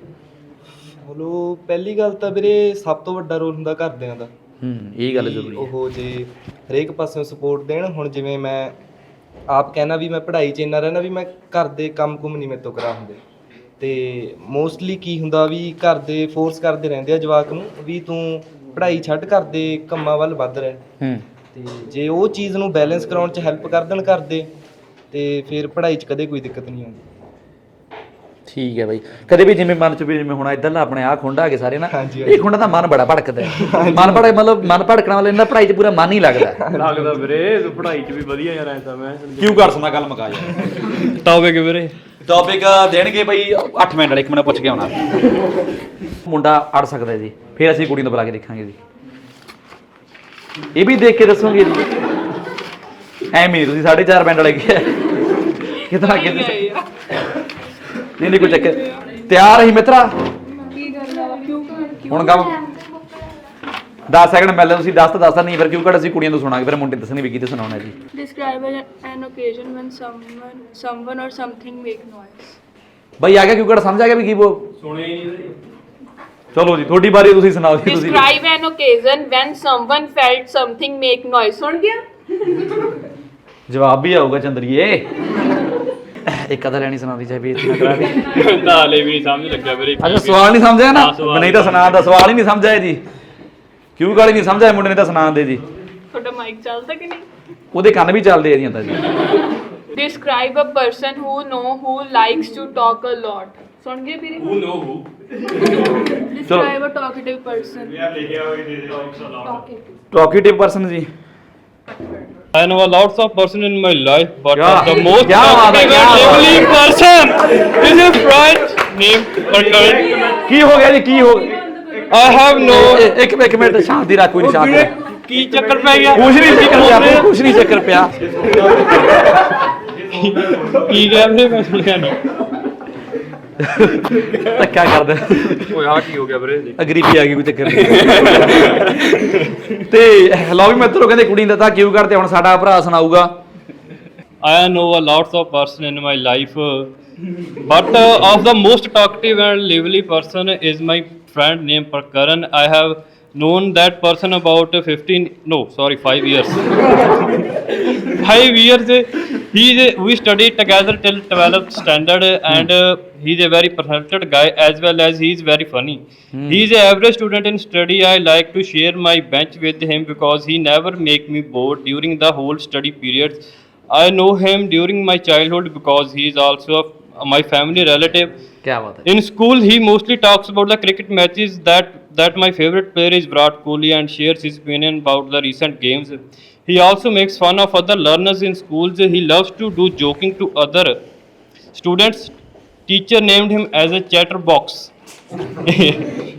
ਹਲੋ ਪਹਿਲੀ ਗੱਲ ਤਾਂ ਵੀਰੇ ਸਭ ਤੋਂ ਵੱਡਾ ਰੋਲ ਹੁੰਦਾ ਘਰਦਿਆਂ ਦਾ। ਹੂੰ ਇਹ ਗੱਲ ਵੀ ਜ਼ਰੂਰੀ ਹੈ। ਉਹ ਜੇ ਹਰੇਕ ਪਾਸਿਓਂ ਸਪੋਰਟ ਦੇਣ ਹੁਣ ਜਿਵੇਂ ਮੈਂ ਆਪ ਕਹਿਣਾ ਵੀ ਮੈਂ ਪੜ੍ਹਾਈ 'ਚ ਇੰਨਾ ਰਹਿਣਾ ਵੀ ਮੈਂ ਘਰ ਦੇ ਕੰਮ ਕੁਮ ਨਹੀਂ ਮੇਰੇ ਤੋਂ ਕਰਾ ਹੁੰਦੇ। ਤੇ ਮੋਸਟਲੀ ਕੀ ਹੁੰਦਾ ਵੀ ਘਰ ਦੇ ਫੋਰਸ ਕਰਦੇ ਰਹਿੰਦੇ ਆ ਜਵਾਕ ਨੂੰ ਵੀ ਤੂੰ ਪੜ੍ਹਾਈ ਛੱਡ ਘਰ ਦੇ ਕੰਮਾਂ ਵੱਲ ਵੱਧ ਰਹਿ। ਹੂੰ। ਤੇ ਜੇ ਉਹ ਚੀਜ਼ ਨੂੰ ਬੈਲੈਂਸ ਕਰਾਉਣ 'ਚ ਹੈਲਪ ਕਰ ਦੇਣ ਘਰ ਦੇ ਤੇ ਫਿਰ ਪੜ੍ਹਾਈ 'ਚ ਕਦੇ ਕੋਈ ਦਿੱਕਤ ਨਹੀਂ ਆਉਂਦੀ। ਠੀਕ ਹੈ ਬਾਈ। ਕਦੇ ਵੀ ਜਿਵੇਂ ਮਨ ਚ ਵੀ ਜਿਵੇਂ ਹੁਣ ਇਧਰਲਾ ਆਪਣੇ ਆ ਖੁੰਡਾ ਹੈਗੇ ਸਾਰੇ ਨਾ ਹਾਂਜੀ, ਇਹ ਖੁੰਡਾ ਦਾ ਮਨ ਬੜਾ ਭੜਕਦਾ ਹੈ। ਮਨ ਭੜਕ ਮਤਲਬ ਮਨ ਭੜਕਣ ਵਾਲੇ ਇਹਨਾਂ ਪੜ੍ਹਾਈ 'ਚ ਪੂਰਾ ਮਨ ਹੀ ਲੱਗਦਾ ਲੱਗਦਾ ਵੀਰੇ ਤੂੰ ਪੜ੍ਹਾਈ 'ਚ ਵੀ ਵਧੀਆ ਯਾਰ ਐ ਤਾਂ ਮੈਂ ਕਿਉਂ ਕਰ ਸੁਣਾ ਗੱਲ ਮੁਕਾ ਜਾ ਟੌਪਿਕ ਵੀਰੇ। ਟੌਪਿਕ ਦੇਣਗੇ ਬਈ 8 ਮਿੰਟ ਵਾਲੇ ਇੱਕ ਮਿੰਟ ਪੁੱਛ ਕੇ ਆਉਣਾ। ਮੁੰਡਾ ਅੜ ਸਕਦਾ ਜੀ। ਫਿਰ ਅਸੀਂ ਕੁੜੀ ਨੂੰ ਬੁਲਾ ਕੇ ਦੇਖਾਂਗੇ ਜੀ। ਇਹ ਵੀ ਦੇਖ ਕੇ ਦੱਸੋਗੇ ਜੀ। ਐਵੇਂ ਨਹੀਂ ਤੁਸੀਂ 4.5 ਮਿੰਟ ਵਾਲੇ ਕੀ ਹੈ? ਕਿਤਨਾ ਕਿਤੇ ਨਹੀਂ ਨਹੀਂ ਕੋਈ ਚੱਕਰ। ਤਿਆਰ ਹੀ ਮਿੱਤਰਾ? ਹੁਣ ਕੰਮ 10 ਸੈਕਿੰਡ ਮਿਲਦੇ ਤੁਸੀਂ 10 ਤਾਂ 10 ਨਹੀਂ ਫਿਰ ਕਿਉਂ ਘੜ ਅਸੀਂ ਕੁੜੀਆਂ ਤੋਂ ਸੁਣਾਂਗੇ ਫਿਰ ਮੁੰਡੇ ਦੱਸਣਗੇ ਵੀ ਕਿਤੇ ਸੁਣਾਉਣਾ ਜੀ। An, an occasion when someone, someone or something make noise. ਬਈ ਆ ਗਿਆ ਕਿਉਂ ਘੜ ਸਮਝ ਆ ਗਿਆ ਵੀ ਕੀ ਬੋ ਸੁਣੇ ਹੀ ਨਹੀਂ ਚਲੋ ਜੀ ਤੁਹਾਡੀ ਵਾਰੀ ਤੁਸੀਂ ਸੁਣਾਓ ਜੀ ਤੁਸੀਂ। Describe an occasion when someone felt something make noise. ਸੁਣ ਗਿਆ? ਜਵਾਬ ਵੀ ਆਊਗਾ ਚੰਦਰੀਏ। ਇੱਕ ਅਦਾ ਲੈਣੀ ਸੁਣਾਉਂਦੀ ਚਾਹੇ ਵੀ ਇਤਨਾ ਕਰਾ ਦੇ ਤਾਂ ਹਲੇ ਵੀ ਨਹੀਂ ਸਮਝ ਲੱਗਿਆ ਵੀਰੇ ਅੱਛਾ ਸਵਾਲ ਨਹੀਂ ਸਮਝਿਆ ਨਾ? ਹਾਂ, ਸਵਾਲ ਨਹੀਂ ਤਾਂ ਸੁਣਾ ਦਾ ਸਵਾਲ ਹੀ ਨਹੀਂ ਸਮਝਿਆ ਜੀ। ਕਿਉਂ ਗਾਲੀ ਨਹੀਂ ਸਮਝਿਆ ਮੁੰਡੇ ਨੇ ਤਾਂ ਸੁਣਾ ਦੇ ਜੀ। ਤੁਹਾਡਾ ਮਾਈਕ ਚੱਲਦਾ ਕਿ ਨਹੀਂ? ਉਹਦੇ ਕੰਨ ਵੀ ਚੱਲਦੇ ਆ ਦੀਆਂ ਤਾਂ ਜੀ। Describe a person who know who likes to talk a lot. ਸੁਣ ਗਏ ਵੀਰੇ ਹੂ ਨੋ ਹੂ ਡਿਸਕ੍ਰਾਈਬ ਅ ਟਾਕੇਟਿਵ ਪਰਸਨ ਯਾਰ ਲੈ ਕੇ ਆਓ ਇਹ ਦੇ ਦੇ ਆਫਸਰ ਲਾਓ ਟਾਕੇਟਿਵ ਪਰਸਨ ਜੀ। I know lots of person in my life, but yeah. the most yeah, talkative yeah, and lovely yeah. person is your friend name Parkaran. ਕੀ ਹੋ ਗਿਆ ਜੀ ਕੀ ਹੋ I have no ਇੱਕ ਇੱਕ ਮਿੰਟ ਸ਼ਾਂਤੀ ਰੱਖ ਕੋਈ ਨਹੀਂ ਸ਼ਾਂਤੀ ਕੀ ਚੱਕਰ ਪੈ ਗਿਆ? ਕੁਝ ਨਹੀਂ ਚੱਕਰ ਪਿਆ ਕੁਝ ਨਹੀਂ ਚੱਕਰ ਪਿਆ। ਕੀ ਗਿਆ ਵੀਰੇ ਮੈਂ ਸੁਣਿਆ ਨਹੀਂ। ਧੱਕਾ ਕਰਦਾ ਓਏ ਆ ਕੀ ਹੋ ਗਿਆ ਵੀਰੇ ਅਗਰੀਬੀ ਆ ਗਈ ਕੋਈ ਚੱਕਰ ਨਹੀਂ ਤੇ ਲਓ ਵੀ ਮਿੱਤਰੋ ਕਹਿੰਦੇ ਕੁੜੀ ਦਾ ਤਾਂ ਕਿਉਂ ਕਰਦੇ ਹੁਣ ਸਾਡਾ ਭਰਾ ਸੁਣਾਊਗਾ I know a lots of person in my life, uh, but uh, of the most talkative and lively person is my friend named Prakaran. I have known that person about 15, no, sorry, five years. five years. He we studied together till 12th standard, and uh, He is a very talented guy as well as he is very funny. Hmm. He is an average student in study. I like to share my bench with him because he never make me bored during the whole study periods. I know him during my childhood because he is also a, my family relative. क्या बात है? In school, he mostly talks about the cricket matches that that my favorite player is Virat Kohli and shares his opinion about the recent games. He also makes fun of other learners in schools. He loves to do joking to other students Teacher named him as a chatterbox.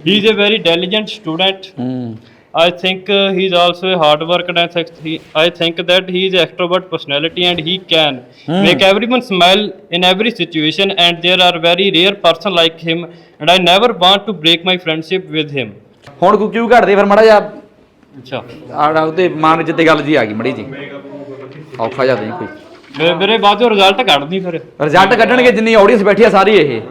he is a very diligent student. ਹੂੰ I think uh, he's also a hard worker and sex- he, I think that he is extrovert personality and he can make everyone smile in every situation and there are very rare person like him and I never want to break my friendship with him. ਹੁਣ ਕੋ ਕਿਉਂ ਘੜਦੇ ਫਿਰ ਮੜਾ ਜਾ ਅੱਛਾ ਆੜਾ ਉਹਤੇ ਮਾਨ ਜਿੱਤੇ ਗੱਲ ਜੀ ਆ ਗਈ ਮੜੀ ਜੀ ਔਖਾ ਜਿਹਾ ਨਹੀਂ ਕੋਈ ਮੇਰੇ ਮੇਰੇ ਬਾਅਦ ਚੋਂ ਰਿਜ਼ਲਟ ਕੱਢਦੀ ਫਿਰ। ਰਿਜ਼ਲਟ ਕੱਢਣਗੇ ਜਿੰਨੀ ਆਡੀਅנס ਬੈਠੀ ਆ ਸਾਰੀ ਇਹ।